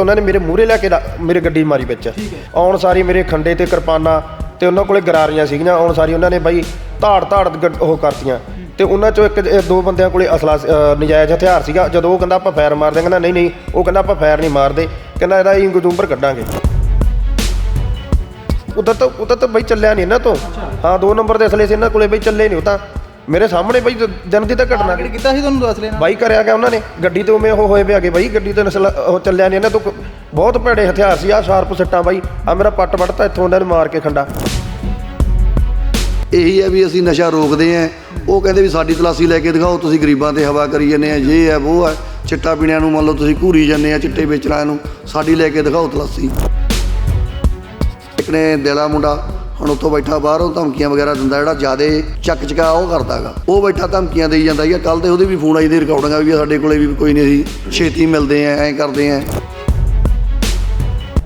ਤਾਂ ਉਹਨਾਂ ਨੇ ਮੇਰੇ ਮੂਹਰੇ ਲੈ ਕੇ ਰ- ਮੇਰੇ ਗੱਡੀ ਮਾਰੀ ਵਿੱਚ। ਆਉਣ ਸਾਰੀ ਮੇਰੇ ਖੰਡੇ ਤੇ ਕਿਰਪਾਨਾਂ ਤੇ ਉਹਨਾਂ ਕੋਲੇ ਗਰਾਰੀਆਂ ਸੀਗੀਆਂ। ਆਉਣ ਸਾਰੀ ਉਹਨਾਂ ਨੇ ਬਾਈ ਧਾੜ ਧਾੜ ਗੱਡ- ਉਹ ਕਰਤੀਆਂ। ਤੇ ਉਹਨਾਂ ਚੋਂ ਇੱਕ ਇਹ ਦੋ ਬੰਦਿਆਂ ਕੋਲੇ ਅਸਲਾ ਸੀ- ਅ, ਨਜਾਇਜ਼ ਹਥਿਆਰ ਸੀਗਾ। ਜਦੋਂ ਉਹ ਕਹਿੰਦਾ ਆਪਾਂ ਫਾਇਰ ਮਾਰਦੇ ਕਹਿੰਦਾ ਨਹੀਂ ਨਹੀਂ ਉਹ ਕਹਿੰਦਾ ਆਪਾਂ ਫਾਇਰ ਨਹੀਂ ਮਾਰਦੇ। ਕਹਿੰਦਾ ਇਹਦਾ ਹੀ ਗਜੂੰਬਰ ਕੱਢਾਂਗੇ। ਉਧਰ ਤਾਂ ਉਧਰ ਤਾਂ ਬਈ ਚੱਲਿਆ ਨਹੀਂ ਇਹਨਾਂ ਤੋਂ। ਹਾਂ ਦੋ ਨੰਬਰ ਦੇ ਅਸਲੇ ਸੀ ਇਹਨਾਂ ਕੋਲੇ ਬਈ ਚੱਲੇ ਨਹੀਂ ਉਹ ਤਾਂ। ਮੇਰੇ ਸਾਹਮਣੇ ਬਈ ਜਨਮ ਦੀ ਤਾਂ ਘਟਨਾ ਟਾਰਗੇਟ ਕੀਤਾ ਸੀ ਤੁਹਾਨੂੰ ਦੱਸ ਲੈਣਾ। ਬਾਈ ਕਰਿਆ ਗਿਆ ਉਹਨਾਂ ਨੇ। ਗੱਡੀ ਤੇ ਉਵੇਂ ਉਹ ਹੋਏ ਵੇ ਆਗੇ ਬਾਈ ਗੱਡੀ ਤੇ ਨਸਲ ਉਹ ਚੱਲਿਆ ਨਹੀਂ ਇਹਨਾਂ ਤੋਂ। ਬਹੁਤ ਭੈੜੇ ਹਥਿਆਰ ਸੀ ਆ ਸ਼ਾਰਪ ਸੱਟਾਂ ਬਾਈ। ਆ ਮੇਰਾ ਪੱਟ ਵੱਢਤਾ ਇੱਥੋਂ ਉਹਨਾਂ ਨੇ ਮਾਰ ਕੇ ਖੰਡਾ। ਇਹੀ ਹੈ ਵੀ ਅਸੀਂ ਨਸ਼ਾ ਰੋਕਦੇ ਆਂ ਉਹ ਕਹਿੰਦੇ ਵੀ ਸਾਡੀ ਤਲਾਸੀ ਲੈ ਕੇ ਦਿਖਾਓ ਤੁਸੀਂ ਗਰੀਬਾਂ ਤੇ ਹਵਾ ਕਰੀ ਜਾਂਦੇ ਆ ਇਹ ਹੈ ਉਹ ਹੈ। ਚਿੱਟਾ ਪੀਣਿਆਂ ਨੂੰ ਮੰਨ ਲਓ ਤੁਸੀਂ ਘੂਰੀ ਜਾਂਦੇ ਆ ਚਿੱਟੇ ਵੇਚਣਾ ਨੂੰ। ਸਾਡੀ ਲੈ ਕੇ ਦਿਖਾਓ ਤਲਾਸੀ। ਇੱਕ ਨੇ ਦੇਲਾ ਮੁੰਡਾ ਹੁਣ ਉੱਥੋਂ ਬੈਠਾ ਬਾਹਰੋਂ ਧਮਕੀਆਂ ਵਗੈਰਾ ਦਿੰਦਾ ਜਿਹੜਾ ਜਿਆਦੇ ਚੱਕ ਚਕਾ ਉਹ ਕਰਦਾਗਾ। ਉਹ ਬੈਠਾ ਧਮਕੀਆਂ ਦੇਈ ਜਾਂਦਾ ਹੈ ਕੱਲ ਤੇ ਉਹਦੇ ਵੀ ਫੋਨ ਆਈ ਦੇ ਰਿਕਾਰਡਿੰਗਾਂ ਵੀ ਸਾਡੇ ਕੋਲੇ ਵੀ ਕੋਈ ਨਹੀਂ ਅਸੀਂ ਛੇਤੀ ਮਿਲਦੇ ਆ ਐਂ ਕਰਦੇ ਆ।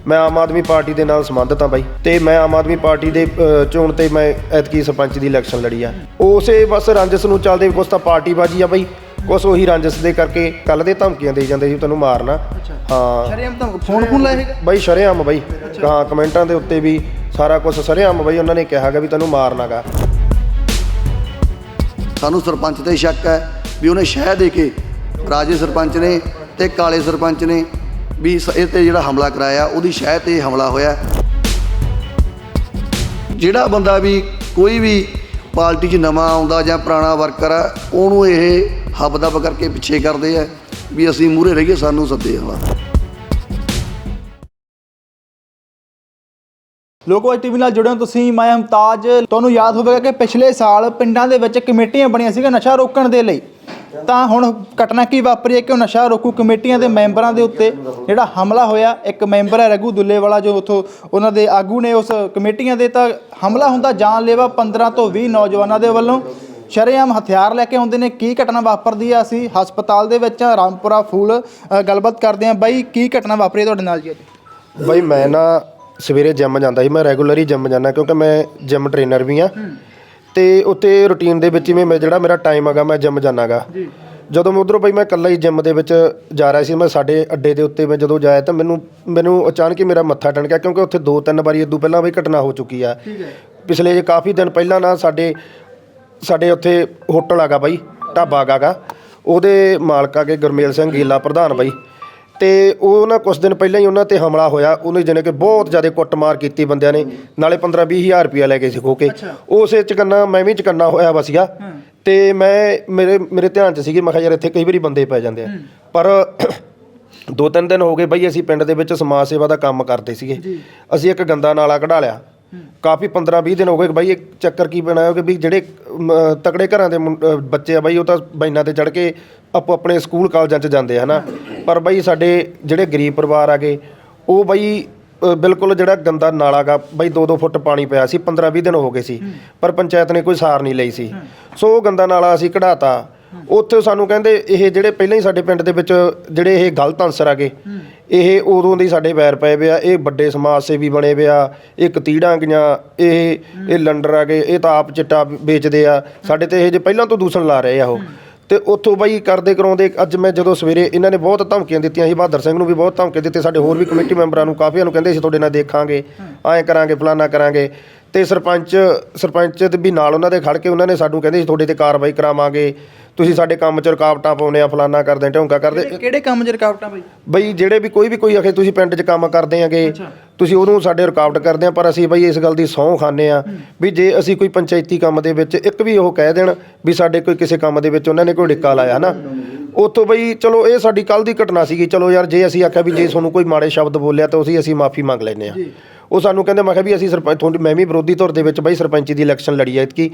ਮੈਂ ਆਮ ਆਦਮੀ ਪਾਰਟੀ ਦੇ ਨਾਲ ਸੰਬੰਧਿਤ ਹਾਂ ਬਾਈ ਤੇ ਮੈਂ ਆਮ ਆਦਮੀ ਪਾਰਟੀ ਦੇ ਚੋਣ ਤੇ ਮੈਂ ਐਤਕੀ ਸਰਪੰਚ ਦੀ ਇਲੈਕਸ਼ਨ ਲੜੀ ਆ। ਉਸੇ ਬਸ ਰੰਜਸ ਨੂੰ ਚੱਲਦੇ ਕੁਛ ਤਾਂ ਪਾਰਟੀ ਬਾਜੀ ਆ ਬਾਈ। ਕੁਛ ਉਹੀ ਰੰਜਸ ਦੇ ਕਰਕੇ ਕੱਲ ਦੇ ਧਮਕੀਆਂ ਦੇਈ ਜਾਂਦੇ ਸੀ ਤੈਨੂੰ ਮਾਰਨਾ। ਹਾਂ। ਸ਼ਰੇਆਮ ਤਾਂ ਫੋਨ ਫੋਨ ਹੈਗਾ ਬਾਈ ਸ਼ਰੇਆਮ ਬਾਈ। ਹਾਂ ਕਮੈਂਟਾਂ ਦੇ ਉੱਤੇ ਵੀ ਸਾਰਾ ਕੁਝ ਸ਼ਰੇਆਮ ਬਾਈ, ਉਹਨਾਂ ਨੇ ਕਿਹਾਗਾ ਵੀ ਤੈਨੂੰ ਮਾਰਨਾਗਾ ਸਾਨੂੰ ਸਰਪੰਚ ਤੇ ਸ਼ੱਕ ਹੈ ਵੀ ਉਹਨੇ ਸ਼ਹਿ ਦੇ ਕੇ ਰਾਜੇ ਸਰਪੰਚ ਨੇ ਤੇ ਕਾਲੇ ਸਰਪੰਚ ਨੇ ਵੀ ਸ- ਇਹ ਤੇ ਜਿਹੜਾ ਹਮਲਾ ਕਰਾਇਆ, ਉਹਦੀ ਸ਼ਹਿ ਤੇ ਹਮਲਾ ਹੋਇਆ। ਜਿਹੜਾ ਬੰਦਾ ਵੀ ਕੋਈ ਵੀ ਪਾਰਟੀ 'ਚ ਨਵਾਂ ਆਉਂਦਾ ਜਾਂ ਪੁਰਾਣਾ ਵਰਕਰ ਆ, ਉਹਨੂੰ ਇਹ ਹੱਬ-ਦਬ ਕਰਕੇ ਪਿੱਛੇ ਕਰਦੇ ਆ ਵੀ ਅਸੀਂ ਮੂਹਰੇ ਰਹੀਏ, ਸਾਨੂੰ ਸੱਦੇ ਵਾਲਾ ਲੋਕੋ ਟੀਵੀ ਨਾਲ ਜੁੜੇ ਹੋ ਤੁਸੀਂ, ਮੈਂ ਮੁਮਤਾਜ ਤੁਹਾਨੂੰ ਯਾਦ ਹੋਵੇਗਾ ਕਿ ਪਿਛਲੇ ਸਾਲ ਪਿੰਡਾਂ ਦੇ ਵਿੱਚ ਕਮੇਟੀਆਂ ਬਣੀਆਂ ਸੀਗੀਆਂ ਨਸ਼ਾ ਰੋਕਣ ਦੇ ਲਈ। ਤਾਂ ਹੁਣ ਘਟਨਾ ਕੀ ਵਾਪਰੀ ਹੈ ਕਿ ਉਹ ਨਸ਼ਾ ਰੋਕੂ ਕਮੇਟੀਆਂ ਦੇ ਮੈਂਬਰਾਂ ਦੇ ਉੱਤੇ ਜਿਹੜਾ ਹਮਲਾ ਹੋਇਆ, ਇੱਕ ਮੈਂਬਰ ਹੈ ਰਘੂ ਦੁੱਲੇ ਵਾਲਾ ਜੋ ਉਥੋਂ ਉਹਨਾਂ ਦੇ ਆਗੂ ਨੇ ਉਸ ਕਮੇਟੀਆਂ ਦੇ, ਤਾਂ ਹਮਲਾ ਹੁੰਦਾ ਜਾਨਲੇਵਾ 15 ਤੋਂ 20 ਨੌਜਵਾਨਾਂ ਦੇ ਵੱਲੋਂ। ਸ਼ਰੇਆਮ ਹਥਿਆਰ ਲੈ ਕੇ ਆਉਂਦੇ ਨੇ, ਕੀ ਘਟਨਾ ਵਾਪਰਦੀ ਆ ਅਸੀਂ ਹਸਪਤਾਲ ਦੇ ਵਿੱਚ, ਰਾਮਪੁਰਾ ਫੂਲ ਗੱਲਬਾਤ ਕਰਦੇ ਹਾਂ। ਬਾਈ, ਕੀ ਘਟਨਾ ਵਾਪਰੀ ਹੈ ਤੁਹਾਡੇ ਨਾਲ ਜੀ ਅੱਜ? ਬਾਈ, ਮੈਂ ਨਾ ਸਵੇਰੇ ਜਿਮ ਜਾਂਦਾ ਸੀ ਮੈਂ ਰੈਗੂਲਰ ਹੀ ਜਿਮ ਜਾਂਦਾ ਕਿਉਂਕਿ ਮੈਂ ਜਿਮ ਟ੍ਰੇਨਰ ਵੀ ਆ ਤੇ ਉੱਤੇ ਰੁਟੀਨ ਦੇ ਵਿੱਚ ਹੀ ਮੈਂ ਜਿਹੜਾ ਮੇਰਾ ਟਾਈਮ ਹੈਗਾ ਮੈਂ ਜਿਮ ਜਾਣਾਗਾ ਜਦੋਂ ਮੈਂ ਉਧਰੋਂ ਬਈ ਮੈਂ ਇਕੱਲਾ ਹੀ ਜਿਮ ਦੇ ਵਿੱਚ ਜਾ ਰਿਹਾ ਸੀ ਮੈਂ ਸਾਡੇ ਅੱਡੇ ਦੇ ਉੱਤੇ ਮੈਂ ਜਦੋਂ ਜਾਇਆ ਤਾਂ ਮੈਨੂੰ ਮੈਨੂੰ ਅਚਾਨਕ ਹੀ ਮੇਰਾ ਮੱਥਾ ਟਣਕਿਆ ਕਿਉਂਕਿ ਉੱਥੇ ਦੋ ਤਿੰਨ ਵਾਰੀ ਇਦੋਂ ਪਹਿਲਾਂ ਬਈ ਘਟਨਾ ਹੋ ਚੁੱਕੀ ਆ। ਪਿਛਲੇ ਜੇ ਕਾਫੀ ਦਿਨ ਪਹਿਲਾਂ ਨਾ ਸਾਡੇ ਸਾਡੇ ਉੱਥੇ ਹੋਟਲ ਹੈਗਾ ਬਾਈ ਢਾਬਾ ਹੈਗਾ ਗਾ। ਉਹਦੇ ਮਾਲਕ ਆਗੇ ਗੁਰਮੇਲ ਸਿੰਘ ਗੀਲਾ ਪ੍ਰਧਾਨ ਬਾਈ। ਤੇ ਉਹ ਨਾ ਕੁਝ ਦਿਨ ਪਹਿਲਾਂ ਹੀ ਉਹਨਾਂ ਤੇ ਹਮਲਾ ਹੋਇਆ। ਉਹਨੇ ਜਿਹਨੇ ਕਿ ਬਹੁਤ ਜ਼ਿਆਦਾ ਕੁੱਟਮਾਰ ਕੀਤੀ ਬੰਦਿਆਂ ਨੇ। ਨਾਲੇ 15 20 ਹਜ਼ਾਰ ਰੁਪਇਆ ਲੈ ਗਏ ਸੀ ਖੋ ਕੇ। ਉਸੇ ਚਕੰਨਾ ਮੈਂ ਵੀ ਚਕੰਨਾ ਹੋਇਆ ਵਾ ਸੀਗਾ। ਤੇ ਮੈਂ ਮੇਰੇ ਮੇਰੇ ਧਿਆਨ 'ਚ ਸੀਗੀ ਮੈਂ ਕਿਹਾ ਯਾਰ ਇੱਥੇ ਕਈ ਵਾਰੀ ਬੰਦੇ ਪੈ ਜਾਂਦੇ ਆ। ਪਰ ਦੋ ਤਿੰਨ ਦਿਨ ਹੋ ਗਏ ਬਈ ਅਸੀਂ ਪਿੰਡ ਦੇ ਵਿੱਚ ਸਮਾਜ ਸੇਵਾ ਦਾ ਕੰਮ ਕਰਦੇ ਸੀਗੇ। ਅਸੀਂ ਇੱਕ ਗੰਦਾ ਨਾਲਾ ਕਢਾ ਲਿਆ। ਕਾਫੀ 15 20 ਦਿਨ ਹੋ ਗਏ ਬਾਈ ਇਹ ਚੱਕਰ ਕੀ ਬਣਾਇਆ ਕਿ ਵੀ ਜਿਹੜੇ ਤਕੜੇ ਘਰਾਂ ਦੇ ਮੁੰ- ਅ, ਬੱਚੇ ਆ ਬਾਈ ਉਹ ਤਾਂ ਬਾਈਨਾਂ ਤੇ ਚੜ ਕੇ ਆਪੋ ਆਪਣੇ ਸਕੂਲ ਕਾਲਜਾਂ 'ਚ ਜਾਂਦੇ ਆ ਹਨਾ? ਪਰ ਬਾਈ ਸਾਡੇ ਜਿਹੜੇ ਗਰੀਬ ਪਰਿਵਾਰ ਆਗੇ ਉਹ ਬਾਈ ਅ, ਬਿਲਕੁਲ ਜਿਹੜਾ ਗੰਦਾ ਨਾਲਾ ਗਾ ਬਾਈ 2-2 ਫੁੱਟ ਪਾਣੀ ਪਿਆ ਸੀ 15-20 ਦਿਨ ਹੋ ਗਏ ਸੀ ਪਰ ਪੰਚਾਇਤ ਨੇ ਕੋਈ ਸਾਰ ਨਹੀਂ ਲਈ ਸੀ। ਸੋ ਉਹ ਗੰਦਾ ਨਾਲਾ ਅਸੀਂ ਕਢਾਤਾ। ਉੱਥੇ ਸਾਨੂੰ ਕਹਿੰਦੇ ਇਹ ਜਿਹੜੇ ਪਹਿਲਾਂ ਹੀ ਸਾਡੇ ਪਿੰਡ ਦੇ ਵਿੱਚ ਜਿਹੜੇ ਇਹ ਗਲਤ ਅਨਸਰ ਆਗੇ ਇਹ ਉਦੋਂ ਦੇ ਹੀ ਸਾਡੇ ਵੈਰ ਪਏ ਵੇ ਆ, ਇਹ ਵੱਡੇ ਸਮਾਜ ਸੇਵੀ ਬਣੇ ਵੇ ਆ, ਇਹ ਕਤੀੜਾਂ ਗੀਆਂ ਇਹ ਇਹ ਲੰਡਰ ਆ ਗਏ, ਇਹ ਤਾਂ ਆਪ ਚਿੱਟਾ ਵੇਚਦੇ ਆ। ਸਾਡੇ ਤੇ ਇਹ ਜੇ ਪਹਿਲਾਂ ਤੋਂ ਦੂਸਣ ਲਾ ਰਹੇ ਆ ਉਹ। ਤੇ ਉੱਥੋਂ ਬਾਈ ਕਰਦੇ ਕਰਾਉਂਦੇ, ਅੱਜ ਮੈਂ ਜਦੋਂ ਸਵੇਰੇ ਇਹਨਾਂ ਨੇ ਬਹੁਤ ਧਮਕੀਆਂ ਦਿੱਤੀਆਂ ਸੀ, ਬਹਾਦਰ ਸਿੰਘ ਨੂੰ ਵੀ ਬਹੁਤ ਧਮਕੀਆਂ ਦਿੱਤੇ, ਸਾਡੇ ਹੋਰ ਵੀ ਕਮੇਟੀ ਮੈਂਬਰਾਂ ਨੂੰ, ਕਾਫੀਆਂ ਨੂੰ ਕਹਿੰਦੇ ਸੀ, ਤੁਹਾਡੇ ਨਾਲ ਦੇਖਾਂਗੇ, ਐਂ ਕਰਾਂਗੇ, ਫਲਾਨਾ ਕਰਾਂਗੇ। ਤੇ ਸਰਪੰਚ ਸਰਪੰਚ ਵੀ ਨਾਲ ਉਹਨਾਂ ਦੇ ਖੜ ਕੇ ਉਹਨਾਂ ਨੇ ਸਾਨੂੰ ਕਹਿੰਦੇ ਸੀ ਤੁਹਾਡੇ ਤੇ ਕਾਰਵਾਈ ਕਰਾਵਾਂਗੇ। ਤੁਸੀਂ ਸਾਡੇ ਕੰਮ 'ਚ ਰੁਕਾਵਟਾਂ ਪਾਉਂਦੇ ਆ ਫਲਾਨਾ ਕਰਦੇ ਢੌਂਕਾ ਕਰਦੇ। ਕਿਹੜੇ ਕੰਮ 'ਚ ਰੁਕਾਵਟਾਂ ਬਾਈ? ਬਈ ਜਿਹੜੇ ਵੀ ਕੋਈ ਵੀ ਕੋਈ ਆਖੇ ਤੁਸੀਂ ਪਿੰਡ 'ਚ ਕੰਮ ਕਰਦੇ ਆਗੇ। ਤੁਸੀਂ ਉਹਨੂੰ ਸਾਡੇ ਰੁਕਾਵਟ ਕਰਦੇ ਆ ਪਰ ਅਸੀਂ ਬਈ ਇਸ ਗੱਲ ਦੀ ਸਹੁੰ ਖਾਂਦੇ ਆ ਵੀ ਜੇ ਅਸੀਂ ਕੋਈ ਪੰਚਾਇਤੀ ਕੰਮ ਦੇ ਵਿੱਚ ਇੱਕ ਵੀ ਉਹ ਕਹਿ ਦੇਣ ਵੀ ਸਾਡੇ ਕੋਈ ਕਿਸੇ ਕੰਮ ਦੇ ਵਿੱਚ ਉਹਨਾਂ ਨੇ ਕੋਈ ਡਿੱਕਾ ਲਾਇਆ ਨਾ ਉੱਥੋਂ ਬਈ ਚਲੋ ਇਹ ਸਾਡੀ ਕੱਲ ਦੀ ਘਟਨਾ ਸੀਗੀ। ਚਲੋ ਯਾਰ ਜੇ ਅਸੀਂ ਆਖਿਆ ਵੀ ਜੇ ਤੁਹਾਨੂੰ ਕੋਈ ਮਾੜੇ ਸ਼ਬਦ ਬੋਲਿਆ ਤਾਂ ਅਸੀਂ ਅਸੀਂ ਮਾਫੀ ਮੰਗ ਲੈਨੇ ਆ। ਉਹ ਸਾਨੂੰ ਕਹਿੰਦੇ ਮੈਂ ਕਿਹਾ ਵੀ ਅਸੀਂ ਸਰਪੰਚ ਤੁਹਾਡੀ ਮੈਂ ਵੀ ਵਿਰੋਧੀ ਧੁਰ ਦੇ ਵਿੱਚ ਬਈ ਸਰਪੰਚੀ ਦੀ ਇਲੈਕਸ਼ਨ ਲੜੀ ਐ ਇਤਕੀ।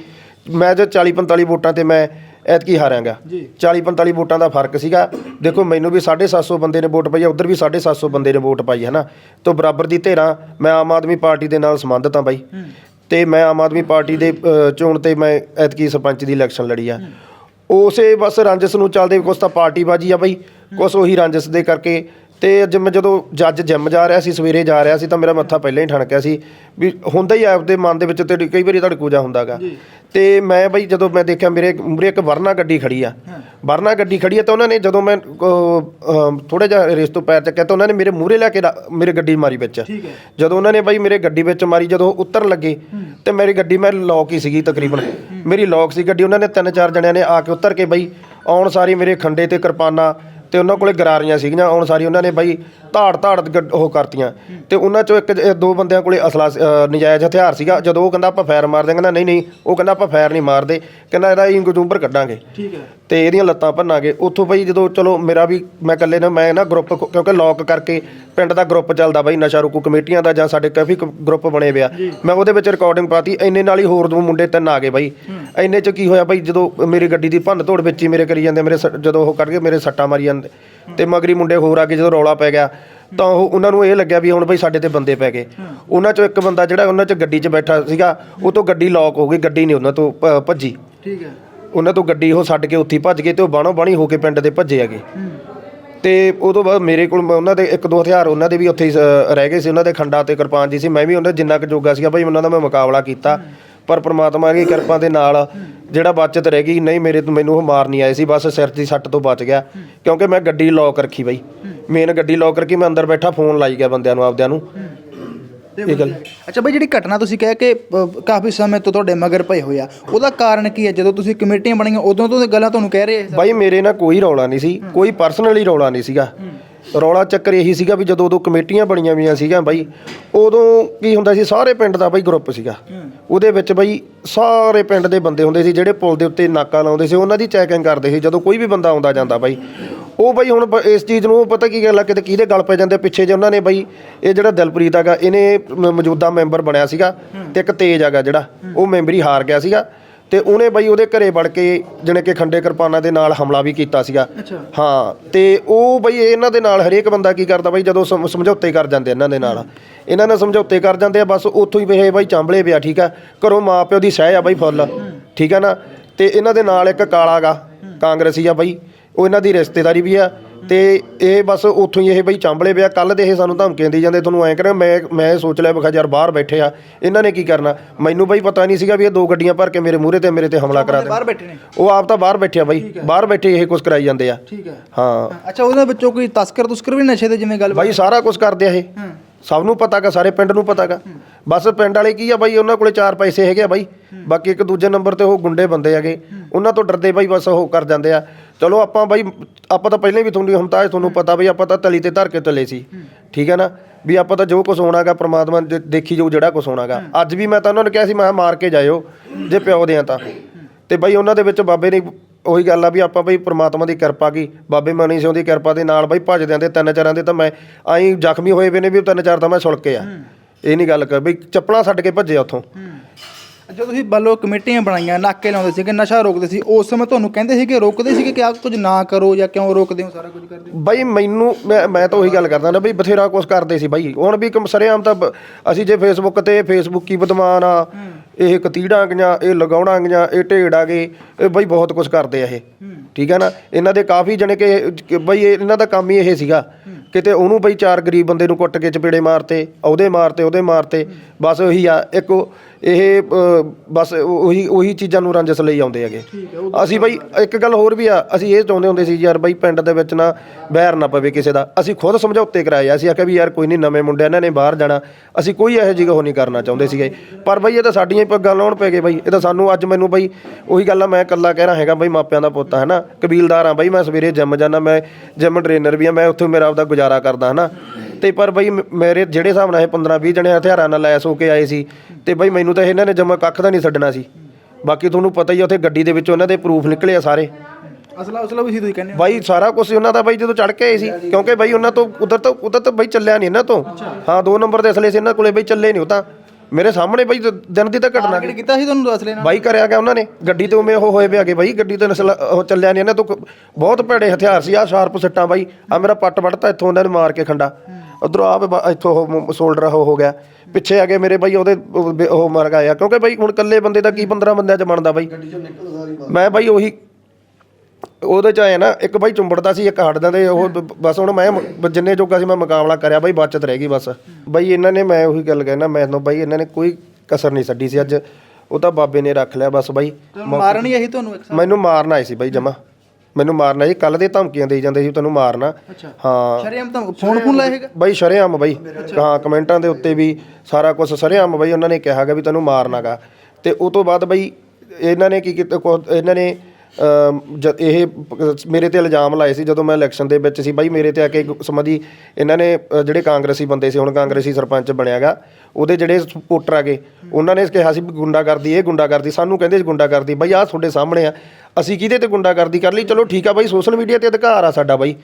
ਮੈਂ ਜੋ 40 45 ਵੋਟਾਂ ਤੇ ਮੈਂ ਐਤਕੀ ਹਾਰਾਂਗਾ। 40 45 ਵੋਟਾਂ ਦਾ ਫ਼ਰਕ ਸੀਗਾ। ਦੇਖੋ ਮੈਨੂੰ ਵੀ 750 ਬੰਦੇ ਨੇ ਵੋਟ ਪਾਈ ਆ ਉਧਰ ਵੀ 750 ਬੰਦੇ ਨੇ ਵੋਟ ਪਾਈ ਹੈ ਨਾ ਤੋਂ ਬਰਾਬਰ ਦੀ ਧੇਰਾਂ ਮੈਂ ਆਮ ਆਦਮੀ ਪਾਰਟੀ ਦੇ ਨਾਲ ਸੰਬੰਧਿਤ ਹਾਂ ਬਾਈ। ਤੇ ਮੈਂ ਆਮ ਆਦਮੀ ਪਾਰਟੀ ਦੇ ਅ, ਚੋਣ ਤੇ ਮੈਂ ਐਤਕੀ ਸਰਪੰਚ ਦੀ ਇਲੈਕਸ਼ਨ ਲੜੀ ਆ। ਉਸੇ ਬਸ ਰੰਜਸ ਨੂੰ ਚੱਲਦੇ ਕੁਛ ਤਾਂ ਪਾਰਟੀ ਬਾਜੀ ਆ ਬਾਈ। ਕੁਛ ਉਹੀ ਰੰਜਸ ਦੇ ਕਰਕੇ ਤੇ ਅੱਜ ਮੈਂ ਜਦੋਂ ਜੱਜ ਜਿਮ ਜਾ ਰਿਹਾ ਸੀ ਸਵੇਰੇ ਜਾ ਰਿਹਾ ਸੀ ਤਾਂ ਮੇਰਾ ਮੱਥਾ ਪਹਿਲਾਂ ਹੀ ਠਣਕਿਆ ਸੀ ਵੀ ਹੁੰਦਾ ਹੀ ਆਪਦੇ ਮਨ ਦੇ ਵਿੱਚ ਤੇ ਕਈ ਵਾਰੀ ਧੜਕੂ ਜਾ ਹੁੰਦਾਗਾ ਤੇ ਮੈਂ ਬਈ ਜਦੋਂ ਮੈਂ ਦੇਖਿਆ ਮੇਰੇ ਮੂਹਰੇ ਇੱਕ ਵਰਨਾ ਗੱਡੀ ਖੜੀ ਆ। ਵਰਨਾ ਗੱਡੀ ਖੜੀ ਆ ਤਾਂ ਉਹਨਾਂ ਨੇ ਜਦੋਂ ਮੈਂ ਥੋੜਾ ਜਿਹਾ ਰੇਸ ਤੋਂ ਪੈਰ ਚੱਕਿਆ ਤਾਂ ਉਹਨਾਂ ਨੇ ਮੇਰੇ ਮੂਹਰੇ ਲੈ ਕੇ ਮੇਰੇ ਗੱਡੀ ਮਾਰੀ ਵਿੱਚ। ਜਦੋਂ ਉਹਨਾਂ ਨੇ ਬਾਈ ਮੇਰੇ ਗੱਡੀ ਵਿੱਚ ਮਾਰੀ ਜਦੋਂ ਉਤਰਨ ਲੱਗੇ ਤੇ ਮੇਰੀ ਗੱਡੀ ਮੈਂ ਲੌਕ ਹੀ ਸੀਗੀ ਤਕਰੀਬਨ। ਮੇਰੀ ਲੌਕ ਸੀ ਗੱਡੀ ਉਹਨਾਂ ਨੇ ਤਿੰਨ ਚਾਰ ਜਣਿਆਂ ਨੇ ਆ ਕੇ ਉਤਰ ਕੇ ਬਾਈ ਆਉਣ ਸਾਰੀ ਮੇਰੇ ਖੰਡੇ ਤੇ ਕਿਰਪਾਨਾਂ ਤੇ ਉਹਨਾਂ ਕੋਲੇ ਗਰਾਰੀਆਂ ਸੀਗੀਆਂ ਆਉਣ ਸਾਰੀ ਉਹਨਾਂ ਨੇ ਬਾਈ ਧਾੜ ਧਾੜ ਗੱਡ- ਉਹ ਕਰਤੀਆਂ। ਤੇ ਉਹਨਾਂ ਚੋਂ ਇੱਕ ਇਹ ਦੋ ਬੰਦਿਆਂ ਕੋਲੇ ਅਸਲਾ ਸੀ- ਅ, ਨਜਾਇਜ਼ ਹਥਿਆਰ ਸੀਗਾ ਜਦੋਂ ਉਹ ਕਹਿੰਦਾ ਆਪਾਂ ਫਾਇਰ ਮਾਰਦੇ ਕਹਿੰਦਾ ਨਹੀਂ ਨਹੀਂ ਉਹ ਕਹਿੰਦਾ ਆਪਾਂ ਫਾਇਰ ਨਹੀਂ ਮਾਰਦੇ ਕਹਿੰਦਾ ਇਹਦਾ ਇੰਗਜੁੰਬਰ ਕੱਢਾਂਗੇ। ਠੀਕ ਹੈ। ਤੇ ਇਹਦੀਆਂ ਲੱਤਾਂ ਭੰਨਾਂਗੇ। ਉੱਥੋਂ ਬਈ ਜਦੋਂ ਚਲੋ ਮੇਰਾ ਵੀ ਮੈਂ ਇਕੱਲੇ ਨਾ ਮੈਂ ਨਾ ਗਰੁੱਪ ਕਿਉਂਕਿ ਲੌਕ ਕਰਕੇ ਪਿੰਡ ਦਾ ਗਰੁੱਪ ਚੱਲਦਾ ਬਈ ਨਸ਼ਾ ਰੋਕੂ ਕਮੇਟੀਆਂ ਦਾ ਜਾਂ ਸਾਡੇ ਕਾਫੀ ਗਰੁੱਪ ਬਣੇ ਪਿਆ ਮੈਂ ਉਹਦੇ ਵਿੱਚ ਰਿਕਾਰਡਿੰਗ ਪਾਤੀ ਇੰਨੇ ਨਾਲ ਹੀ ਹੋਰ ਦੋ ਮੁੰਡੇ ਤਿੰਨ ਆ ਗਏ ਬਈ। ਇੰਨੇ ਚ ਕੀ ਹੋਇਆ ਬਈ ਜਦੋਂ ਮੇਰੀ ਗੱਡੀ ਦੀ ਭੰਨ ਤੋੜ ਵਿੱਚ ਹੀ ਮੇਰੇ ਕਰੀ ਜਾਂਦੇ ਮੇਰੇ ਜਦੋਂ ਉਹ ਕੱਢ ਕੇ ਮੇਰੇ ਸੱਟਾਂ ਮਾਰੀ ਜਾਂਦੇ। ਤੇ ਮਗਰੀ ਮੁੰਡੇ ਹੋਰ ਆ ਕੇ ਜਦੋਂ ਰੌਲਾ ਪੈ ਗਿਆ। ਤਾਂ ਉਹ ਉਹਨਾਂ ਨੂੰ ਇਹ ਲੱਗਿਆ ਵੀ ਹੁਣ ਬਈ ਸਾਡੇ ਤੇ ਬੰਦੇ ਪੈ ਗਏ। ਉਹਨਾਂ ਚੋਂ ਇੱਕ ਬੰਦਾ ਜਿਹੜਾ ਉਹਨਾਂ ਚ ਗੱਡੀ 'ਚ ਬੈਠਾ ਸੀਗਾ ਉਹ ਤੋਂ ਗੱਡੀ ਲੌਕ ਹੋ ਗਈ ਗੱਡੀ ਨਹੀਂ ਉਹਨਾਂ ਤੋਂ ਭੱਜੀ। ਠੀਕ ਹੈ। ਉਹਨਾਂ ਤੋਂ ਗੱਡੀ ਉਹ ਛੱਡ ਕੇ ਉੱਥੇ ਹੀ ਭੱਜ ਗਏ ਤੇ ਉਹ ਬਾਣੋ ਬਾਣੀ ਹੋ ਕੇ ਪਿੰਡ ਦੇ ਭੱਜੇ ਹੈਗੇ ਤੇ ਉਦੋਂ ਬਾਅਦ ਮੇਰੇ ਕੋਲ ਉਹਨਾਂ ਦੇ ਇੱਕ ਦੋ ਹਥਿਆਰ ਉਹਨਾਂ ਦੇ ਵੀ ਉੱਥੇ ਹੀ ਸ- ਰਹਿ ਗਏ ਸੀ ਉਹਨਾਂ ਦੇ ਖੰਡਾ ਤੇ ਕਿਰਪਾਨ ਜੀ ਸੀ। ਮੈਂ ਵੀ ਉਹਨਾਂ ਜਿੰਨਾ ਕੁ ਜੋਗਾ ਸੀਗਾ ਭਾਈ ਉਹਨਾਂ ਦਾ ਮੈਂ ਮੁਕਾਬਲਾ ਕੀਤਾ। ਪਰ ਪ੍ਰਮਾਤਮਾ ਦੀ ਕਿਰਪਾ ਦੇ ਨਾਲ ਜਿਹੜਾ ਬਚਤ ਰਹਿ ਗਈ ਨਹੀਂ ਮੇਰੇ ਤੋਂ ਮੈਨੂੰ ਉਹ ਮਾਰ ਨਹੀਂ ਆਏ ਸੀ। ਬਸ ਸਿਰ ਦੀ ਸੱਟ ਤੋਂ ਬਚ ਗਿਆ। ਕਿਉਂਕਿ ਮੈਂ ਗੱਡੀ ਲੌਕ ਰੱਖੀ ਬਾਈ। ਮੇਨ ਗੱਡੀ ਲੌਕ ਰੱਖੀ ਮੈਂ ਅੰਦਰ ਬੈਠਾ ਫੋਨ ਲਾਈ ਗਿਆ ਬੰਦਿਆਂ ਨੂੰ ਆਪਦਿਆਂ ਨੂੰ। ਇਹ ਗੱਲ। ਅੱਛਾ ਬਈ ਜਿਹੜੀ ਘਟਨਾ ਤੁਸੀਂ ਕਹਿ ਕਿ ਅ, ਕਾਫੀ ਸਮੇਂ ਤੋਂ ਤੁਹਾਡੇ ਮਗਰ ਪਏ ਹੋਏ ਆ ਉਹਦਾ ਕਾਰਨ ਕੀ ਹੈ? ਜਦੋਂ ਤੁਸੀਂ ਕਮੇਟੀਆਂ ਬਣੀਆਂ ਉਦੋਂ ਤੋਂ ਇਹ ਗੱਲਾਂ ਤੁਹਾਨੂੰ ਕਹਿ ਰਹੇ ਆ ਬਾਈ ਮੇਰੇ ਨਾਲ ਕੋਈ ਰੌਲਾ ਨਹੀਂ ਸੀ ਕੋਈ ਪਰਸਨਲੀ ਰੌਲਾ ਨਹੀਂ ਸੀਗਾ। ਰੌਲਾ ਚੱਕਰ ਇਹੀ ਸੀਗਾ ਵੀ ਜਦੋਂ ਉਦੋਂ ਕਮੇਟੀਆਂ ਬਣੀਆਂ ਵੀਆਂ ਸੀਗੀਆਂ ਬਾਈ ਉਦੋਂ ਕੀ ਹੁੰਦਾ ਸੀ ਸਾਰੇ ਪਿੰਡ ਦਾ ਬਾਈ ਗਰੁੱਪ ਸੀਗਾ। ਉਹਦੇ ਵਿੱਚ ਬਾਈ ਸਾਰੇ ਪਿੰਡ ਦੇ ਬੰਦੇ ਹੁੰਦੇ ਸੀ ਜਿਹੜੇ ਪੁਲ ਦੇ ਉੱਤੇ ਨਾਕਾ ਲਾਉਂਦੇ ਸੀ ਉਹਨਾਂ ਦੀ ਚੈਕਿੰਗ ਕਰਦੇ ਸੀ ਜਦੋਂ ਕੋਈ ਵੀ ਬੰਦਾ ਆਉਂਦਾ ਜਾਂਦਾ ਬਾਈ। ਉਹ ਬਾਈ ਹੁਣ ਬ- ਇਸ ਚੀਜ਼ ਨੂੰ ਪਤਾ ਕੀ ਗੱਲ ਆ ਕਿਤੇ ਕਿਹਦੇ ਗੱਲ ਪੈ ਜਾਂਦੇ ਪਿੱਛੇ ਜੇ ਉਹਨਾਂ ਨੇ ਬਾਈ ਇਹ ਜਿਹੜਾ ਦਿਲਪ੍ਰੀਤ ਹੈਗਾ ਇਹਨੇ ਮ- ਮੌਜੂਦਾ ਮੈਂਬਰ ਬਣਿਆ ਸੀਗਾ ਤੇ ਇੱਕ ਤੇਜ ਹੈਗਾ ਜਿਹੜਾ ਉਹ ਮੈਂਬਰੀ ਹਾਰ ਗਿਆ ਸੀਗਾ। ਤੇ ਉਹਨੇ ਬਾਈ ਉਹਦੇ ਘਰੇ ਵੜ ਕੇ ਜਣੇ ਕਿ ਖੰਡੇ ਕਿਰਪਾਨਾਂ ਦੇ ਨਾਲ ਹਮਲਾ ਵੀ ਕੀਤਾ ਸੀਗਾ। ਹਾਂ ਤੇ ਉਹ ਬਈ ਇਹਨਾਂ ਦੇ ਨਾਲ ਹਰੇਕ ਬੰਦਾ ਕੀ ਕਰਦਾ ਬਈ ਜਦੋਂ ਸਮ- ਸਮਝੌਤੇ ਕਰ ਜਾਂਦੇ ਇਹਨਾਂ ਦੇ ਨਾਲ। ਇਹਨਾਂ ਨਾਲ ਸਮਝੌਤੇ ਕਰ ਜਾਂਦੇ ਆ ਬਸ ਉੱਥੋਂ ਹੀ ਇਹ ਬਈ ਚਾਂਬਲੇ ਪਿਆ ਠੀਕ ਆ? ਘਰੋਂ ਮਾਂ ਪਿਓ ਦੀ ਸਹਿ ਆ ਬਈ ਫੁੱਲ ਠੀਕ ਆ ਨਾ? ਤੇ ਇਹਨਾਂ ਦੇ ਨਾਲ ਇੱਕ ਕਾਲਾ ਗਾ ਕਾਂਗਰਸੀ ਆ ਬਈ ਉਹ ਇਹਨਾਂ ਦੀ ਰਿਸ਼ਤੇਦਾਰੀ ਵੀ ਆ। ਤੇ ਇਹ ਬਸ ਉੱਥੋਂ ਹੀ ਇਹ ਬਈ ਚਾਂਬਲੇ ਪਿਆ। ਕੱਲ ਦੇ ਇਹ ਸਾਨੂੰ ਧਮਕੀਆਂ ਦੀ ਜਾਂਦੇ ਤੁਹਾਨੂੰ ਐਂ ਕਰਾਂ ਮੈਂ ਮੈਂ ਸੋਚ ਲਿਆ ਬਖਾ ਯਾਰ ਬਾਹਰ ਬੈਠੇ ਆ ਇਹਨਾਂ ਨੇ ਕੀ ਕਰਨਾ? ਮੈਨੂੰ ਬਈ ਪਤਾ ਨਹੀਂ ਸੀਗਾ ਵੀ ਇਹ ਦੋ ਗੱਡੀਆਂ ਭਰ ਕੇ ਮੇਰੇ ਮੂਹਰੇ ਤੇ ਮੇਰੇ ਤੇ ਹਮਲਾ ਕਰਾ ਬਾਹਰ ਦੇਣ। ਬੈਠੇ ਨੇ? ਉਹ ਆਪ ਤਾਂ ਬਾਹਰ ਬੈਠੇ ਆ ਬਈ ਬਾਹਰ ਬੈਠੇ ਇਹ ਕੁਝ ਕਰਾਈ ਜਾਂਦੇ ਆ। ਠੀਕ ਹੈ। ਹਾਂ। ਅੱਛਾ ਉਹਦੇ ਵਿੱਚੋਂ ਕੋਈ ਤਸਕਰ ਤੁਸਕਰ ਵੀ ਨਸ਼ੇ ਦੇ ਜਿਵੇਂ ਗੱਲ ਬਾਈ ਸਾਰਾ ਕੁਝ ਕਰਦੇ ਆ ਇਹ। ਸਭ ਨੂੰ ਪਤਾਗਾ ਸਾਰੇ ਪਿੰਡ ਨੂੰ ਪਤਾਗਾ ਬਸ ਪਿੰਡ ਵਾਲੇ ਕੀ ਆ ਬਾਈ ਉਹਨਾਂ ਕੋਲੇ ਚਾਰ ਪੈਸੇ ਹੈਗੇ ਆ ਬਾਈ। ਬਾਕੀ ਇੱਕ ਦੂਜੇ ਨੰਬਰ ਤੇ ਉਹ ਗੁੰਡੇ ਬੰਦੇ ਹੈਗੇ। ਉਹਨਾਂ ਤੋਂ ਡਰਦੇ ਬਾਈ ਬਸ ਉਹ ਕਰ ਜਾਂਦੇ ਆ। ਚਲੋ ਆਪਾਂ ਬਾਈ ਆਪਾਂ ਤਾਂ ਪਹਿਲਾਂ ਵੀ ਤੁਹਾਨੂੰ ਹਮਤਾਜ ਤੁਹਾਨੂੰ ਪਤਾ ਬਈ ਆਪਾਂ ਤਾਂ ਤਲੀ ਤੇ ਧਰ ਕੇ ਚੱਲੇ ਸੀ। ਠੀਕ ਹੈ ਨਾ? ਵੀ ਆਪਾਂ ਤਾਂ ਜੋ ਕੁਝ ਹੋਣਾਗਾ ਪ੍ਰਮਾਤਮਾ ਦੇ- ਦੇਖੀ ਜੋ ਜਿਹੜਾ ਕੁਝ ਹੋਣਾਗਾ। ਅੱਜ ਵੀ ਮੈਂ ਤਾਂ ਉਹਨਾਂ ਨੂੰ ਕਿਹਾ ਸੀ ਮੈਂ ਕਿਹਾ ਮਾਰ ਕੇ ਜਾਇਓ ਜੇ ਪਿਓ ਦੇ ਆ ਤਾਂ। ਤੇ ਬਾਈ ਉਹਨਾਂ ਦੇ ਵਿੱਚ ਬਾਬੇ ਨੇ ਉਹੀ ਗੱਲ ਆ ਵੀ ਆਪਾਂ ਬਈ ਪ੍ਰਮਾਤਮਾ ਦੀ ਕਿਰਪਾ ਕੀ ਬਾਬੇ ਮਨੀ ਸਿੰਘ ਦੀ ਕਿਰਪਾ ਦੇ ਨਾਲ ਬਈ ਭੱਜਦਿਆਂ ਦੇ ਤਿੰਨ ਚਾਰਾਂ ਦੇ ਤਾਂ ਮੈਂ ਆਈ ਜ਼ਖਮੀ ਹੋਏ ਵੇ ਨੇ ਵੀ ਤਿੰਨ ਚਾਰ ਤਾਂ ਮੈਂ ਸੁਲਕੇ ਆ। ਇਹ ਨਹੀਂ ਗੱਲ ਕਰ ਬਈ ਚੱਪਲਾਂ ਛੱਡ ਕੇ ਭੱਜੇ ਉੱਥੋਂ। ਜਦੋਂ ਤੁਸੀਂ ਵੱਲੋਂ ਕਮੇਟੀਆਂ ਬਣਾਈਆਂ ਨਾਕੇ ਲਾਉਂਦੇ ਸੀ ਕਿ ਨਸ਼ਾ ਰੋਕਦੇ ਸੀ ਉਸ ਸਮੇਂ ਤੁਹਾਨੂੰ ਕਹਿੰਦੇ ਸੀ ਕਿ ਰੋਕਦੇ ਸੀ ਕਿ ਆਹ ਕੁਝ ਨਾ ਕਰੋ ਜਾਂ ਕਿਉਂ ਰੋਕਦੇ ਹੋ ਸਾਰਾ ਕੁਝ ਕਰਦੇ ਹੋ? ਬਾਈ ਮੈਨੂੰ ਮੈਂ ਮੈਂ ਤਾਂ ਉਹੀ ਗੱਲ ਕਰਦਾ ਨਾ ਬਈ ਬਥੇਰਾ ਕੁਛ ਕਰਦੇ ਸੀ ਬਾਈ। ਹੁਣ ਵੀ ਕਮ ਸਰੇਆਮ ਤਾਂ ਬ- ਅਸੀਂ ਜੇ ਫੇਸਬੁੱਕ ਤੇ ਫੇਸਬੁੱਕੀ ਬਦਮਾਨ ਆ ਇਹ ਕਤੀੜਾਂ ਗੀਆਂ ਇਹ ਲਗਾਉਣਾ ਗੀਆਂ ਇਹ ਢੇੜਾ ਗਏ ਇਹ ਬਾਈ ਬਹੁਤ ਕੁਛ ਕਰਦੇ ਆ ਇਹ। ਠੀਕ ਹੈ ਨਾ? ਇਹਨਾਂ ਦੇ ਕਾਫੀ ਜਣੇ ਕਿ ਕਿ ਬਈ ਇਹ- ਇਹਨਾਂ ਦਾ ਕੰਮ ਹੀ ਇਹ ਸੀਗਾ। ਕਿਤੇ ਉਹਨੂੰ ਬਈ ਚਾਰ ਗਰੀਬ ਬੰਦੇ ਨੂੰ ਕੁੱਟ ਕੇ ਚਪੇੜੇ ਮਾਰਤੇ ਉਹਦੇ ਮਾਰਤੇ ਉਹਦੇ ਮਾਰਤੇ ਬਸ ਉਹੀ ਆ ਇੱਕ ਉਹ- ਇਹ ਅ, ਬਸ ਉਹ- ਉਹੀ ਚੀਜ਼ਾਂ ਨੂੰ ਰੰਜਸ ਲਈ ਆਉਂਦੇ ਹੈਗੇ। ਅਸੀਂ ਬਈ ਇੱਕ ਗੱਲ ਹੋਰ ਵੀ ਆ ਅਸੀਂ ਇਹ ਚਾਹੁੰਦੇ ਹੁੰਦੇ ਸੀ ਯਾਰ ਬਈ ਪਿੰਡ ਦੇ ਵਿੱਚ ਨਾ ਬਹਿਰ ਨਾ ਪਵੇ ਕਿਸੇ ਦਾ। ਅਸੀਂ ਖੁਦ ਸਮਝੌਤੇ ਕਰਾਏ ਆ। ਅਸੀਂ ਆਖਿਆ ਵੀ ਯਾਰ ਕੋਈ ਨਹੀਂ ਨਵੇਂ ਮੁੰਡੇ ਇਹਨਾਂ ਨੇ ਬਾਹਰ ਜਾਣਾ। ਅਸੀਂ ਕੋਈ ਇਹੋ ਜਿਹੀ ਉਹ ਨਹੀਂ ਕਰਨਾ ਚਾਹੁੰਦੇ ਸੀਗੇ। ਪਰ ਬਈ ਇਹ ਤਾਂ ਸਾਡੀਆਂ ਹੀ ਪੱਗਾਂ ਲਾਉਣ ਪੈ ਗਏ ਬਈ। ਇਹ ਤਾਂ ਸਾਨੂੰ ਅੱਜ ਮੈਨੂੰ ਬਈ ਉਹੀ ਗੱਲ ਆ ਮੈਂ ਇਕੱਲਾ ਕਹਿ ਰਹਾ ਹੈਗਾ ਬਈ ਮਾਪਿਆਂ ਦਾ ਪੁੱਤ ਹੈ ਨਾ ਕਬੀਲਦਾਰ ਆ ਬਈ ਮੈਂ ਸਵੇਰੇ ਜਿਮ ਜਾਂਦਾ ਮੈਂ ਜਿਮ ਟ੍ਰੇਨਰ ਵੀ ਆ ਮੈਂ ਉੱਥੇ ਮੇਰਾ ਆਪਦਾ ਗੁਜ਼ਾਰਾ ਕਰਦਾ ਹਨਾ? ਤੇ ਪਰ ਬਈ ਮ- ਮੇਰੇ ਜਿਹੜੇ ਹਿਸਾਬ ਨਾਲ ਇਹ 15 20 ਜਣੇ ਹਥਿਆਰਾਂ ਨਾਲ ਲੈਸ ਹੋ ਕੇ ਆਏ ਸੀ ਤੇ ਬਈ ਮੈਨੂੰ ਤਾਂ ਇਹਨਾਂ ਨੇ ਜਮਾ ਕੱਖ ਦਾ ਨਹੀਂ ਛੱਡਣਾ ਸੀ। ਬਾਕੀ ਤੁਹਾਨੂੰ ਪਤਾ ਹੀ ਆ ਉੱਥੇ ਗੱਡੀ ਦੇ ਵਿੱਚੋਂ ਉਹਨਾਂ ਦੇ ਪ੍ਰੂਫ ਨਿਕਲੇ ਆ ਸਾਰੇ। ਅਸਲਾ ਉਸਲਾ ਵੀ ਸੀ ਤੁਸੀਂ ਕਹਿੰਦੇ ਹੋ। ਬਾਈ ਸਾਰਾ ਕੁਝ ਉਹਨਾਂ ਦਾ ਬਾਈ ਜਦੋਂ ਚੜ ਕੇ ਆਏ ਸੀ ਕਿਉਂਕਿ ਬਾਈ ਉਹਨਾਂ ਤੋਂ ਉਧਰ ਤੋਂ ਉਧਰ ਤੋਂ ਬਾਈ ਚੱਲਿਆ ਨਹੀਂ ਇਹਨਾਂ ਤੋਂ। ਹਾਂ ਦੋ ਨੰਬਰ ਦੇ ਅਸਲੇ ਸੀ ਇਹਨਾਂ ਕੋਲੇ ਬਾਈ ਚੱਲੇ ਨਹੀਂ ਉਹ ਤਾਂ। ਮੇਰੇ ਸਾਹਮਣੇ ਬਾਈ ਦ- ਦਿਨ ਦੀ ਤਾਂ ਘਟਨਾ ਟਾਰਗੇਟ ਕੀਤਾ ਸੀ ਤੁਹਾਨੂੰ ਦੱਸ ਲੈਣਾ। ਬਾਈ ਕਰਿਆ ਗਿਆ ਉਹਨਾਂ ਨੇ। ਗੱਡੀ ਤੇ ਉਵੇਂ ਉਹ ਹੋਏ ਵੀ ਆਗੇ ਬਾਈ ਗੱਡੀ ਤੇ ਨਸਲ ਉਹ ਚੱਲਿਆ ਨਹੀਂ ਇਹਨਾਂ ਤੋਂ। ਕ- ਬਹੁਤ ਭੈੜੇ ਹਥਿਆਰ ਸੀ ਆ ਸ਼ਾਰਪ ਸੱਟਾਂ ਬਾਈ। ਆ ਮੇਰਾ ਪੱਟ ਵੜਤਾ ਇੱਥੋਂ ਉਹਨਾਂ ਨੇ ਮਾਰ ਕੇ ਖੰਡਾ। ਉਧਰੋਂ ਆ ਬ- ਇੱਥੋਂ ਉਹ ਸ਼ੋਲਡਰ ਉਹ ਹੋ ਗਿਆ। ਪਿੱਛੇ ਆ ਗਏ ਮੇਰੇ ਬਾਈ ਉਹਦੇ ਉਹ ਉਹ ਮਰ ਗਿਆ ਕਿਉਂਕਿ ਬਾਈ ਹੁਣ ਇਕੱਲੇ ਬੰਦੇ ਦਾ ਕੀ 15 ਬੰਦਿਆਂ ਚ ਬਣਦਾ ਬਾਈ। ਮੈਂ ਬਾਈ ਉਹੀ ਉਹਦੇ ਚ ਆਇਆ ਨਾ ਇੱਕ ਬਾਈ ਚੁੰਬੜਦਾ ਸੀ ਇੱਕ ਹਟਦਾ ਤੇ ਉਹ ਬ- ਬਸ ਹੁਣ ਮੈਂ ਮ- ਜਿੰਨੇ ਜੋਗਾ ਸੀ ਮੈਂ ਮੁਕਾਬਲਾ ਕਰਿਆ ਬਾਈ ਬਚਤ ਰਹਿ ਗਈ ਬਸ। ਬਾਈ ਇਹਨਾਂ ਨੇ ਮੈਂ ਉਹੀ ਗੱਲ ਕਹਿਣਾ ਮੈਂ ਤੋਂ ਬਾਈ ਇਹਨਾਂ ਨੇ ਕੋਈ ਕਸਰ ਨਹੀਂ ਛੱਡੀ ਸੀ ਅੱਜ। ਉਹ ਤਾਂ ਬਾਬੇ ਨੇ ਰੱਖ ਲਿਆ ਬਸ ਬਾਈ। ਮਾਰਨ ਹੀ ਇਹੀ ਤੁਹਾਨੂੰ ਇੱਕ ਮੈਨੂੰ ਮਾਰਨ ਆਏ ਸੀ ਬਾਈ ਜਮਾ। ਮੈਨੂੰ ਮਾਰਨਾ ਸੀ ਕੱਲ ਦੇ ਧਮਕੀਆਂ ਦੇਈ ਜਾਂਦੇ ਸੀ ਤੈਨੂੰ ਮਾਰਨਾ। ਅੱਛਾ। ਹਾਂ। ਸ਼ਰੇਆਮ ਤਾਂ ਫੋਨ ਫੋਨ ਲਾਏਗਾ ਬਾਈ ਸ਼ਰੇਆਮ ਬਾਈ। ਹਾਂ ਕਮੈਂਟਾਂ ਦੇ ਉੱਤੇ ਵੀ ਸਾਰਾ ਕੁਝ ਸ਼ਰੇਆਮ ਬਾਈ ਉਹਨਾਂ ਨੇ ਕਿਹਾਗਾ ਵੀ ਤੈਨੂੰ ਮਾਰਨਾਗਾ ਤੇ ਉਹ ਤੋਂ ਬਾਅਦ ਬਾਈ ਇਹਨਾਂ ਨੇ ਕੀ ਕੀਤਾ ਇਹਨਾਂ ਨੇ ਅਮ, ਜ- ਇਹ ਮੇਰੇ ਤੇ ਇਲਜ਼ਾਮ ਲਾਏ ਸੀ ਜਦੋਂ ਮੈਂ ਇਲੈਕਸ਼ਨ ਦੇ ਵਿੱਚ ਸੀ। ਬਾਈ ਮੇਰੇ ਤੇ ਆ ਕੇ ਸਮਝੀ ਇਹਨਾਂ ਨੇ ਜਿਹੜੇ ਕਾਂਗਰਸੀ ਬੰਦੇ ਸੀ ਹੁਣ ਕਾਂਗਰਸੀ ਸਰਪੰਚ ਬਣਿਆਗਾ ਉਹਦੇ ਜਿਹੜੇ ਸਪੋਰਟਰ ਆਗੇ ਉਹਨਾਂ ਨੇ ਕਿਹਾ ਸੀ ਵੀ ਗੁੰਡਾਗਰਦੀ ਇਹ ਗੁੰਡਾਗਰਦੀ ਸਾਨੂੰ ਕਹਿੰਦੇ ਸੀ ਗੁੰਡਾਗਰਦੀ। ਬਾਈ ਆਹ ਤੁਹਾਡੇ ਸਾਹਮਣੇ ਆ ਅਸੀਂ ਕਿਹਦੇ ਤੇ ਗੁੰਡਾਗਰਦੀ ਕਰ ਲਈ? ਚਲੋ ਠੀਕ ਆ ਬਾਈ ਸੋਸ਼ਲ ਮੀਡੀਆ ਤੇ ਅਧਿਕਾਰ ਆ ਸਾਡਾ ਬਾਈ।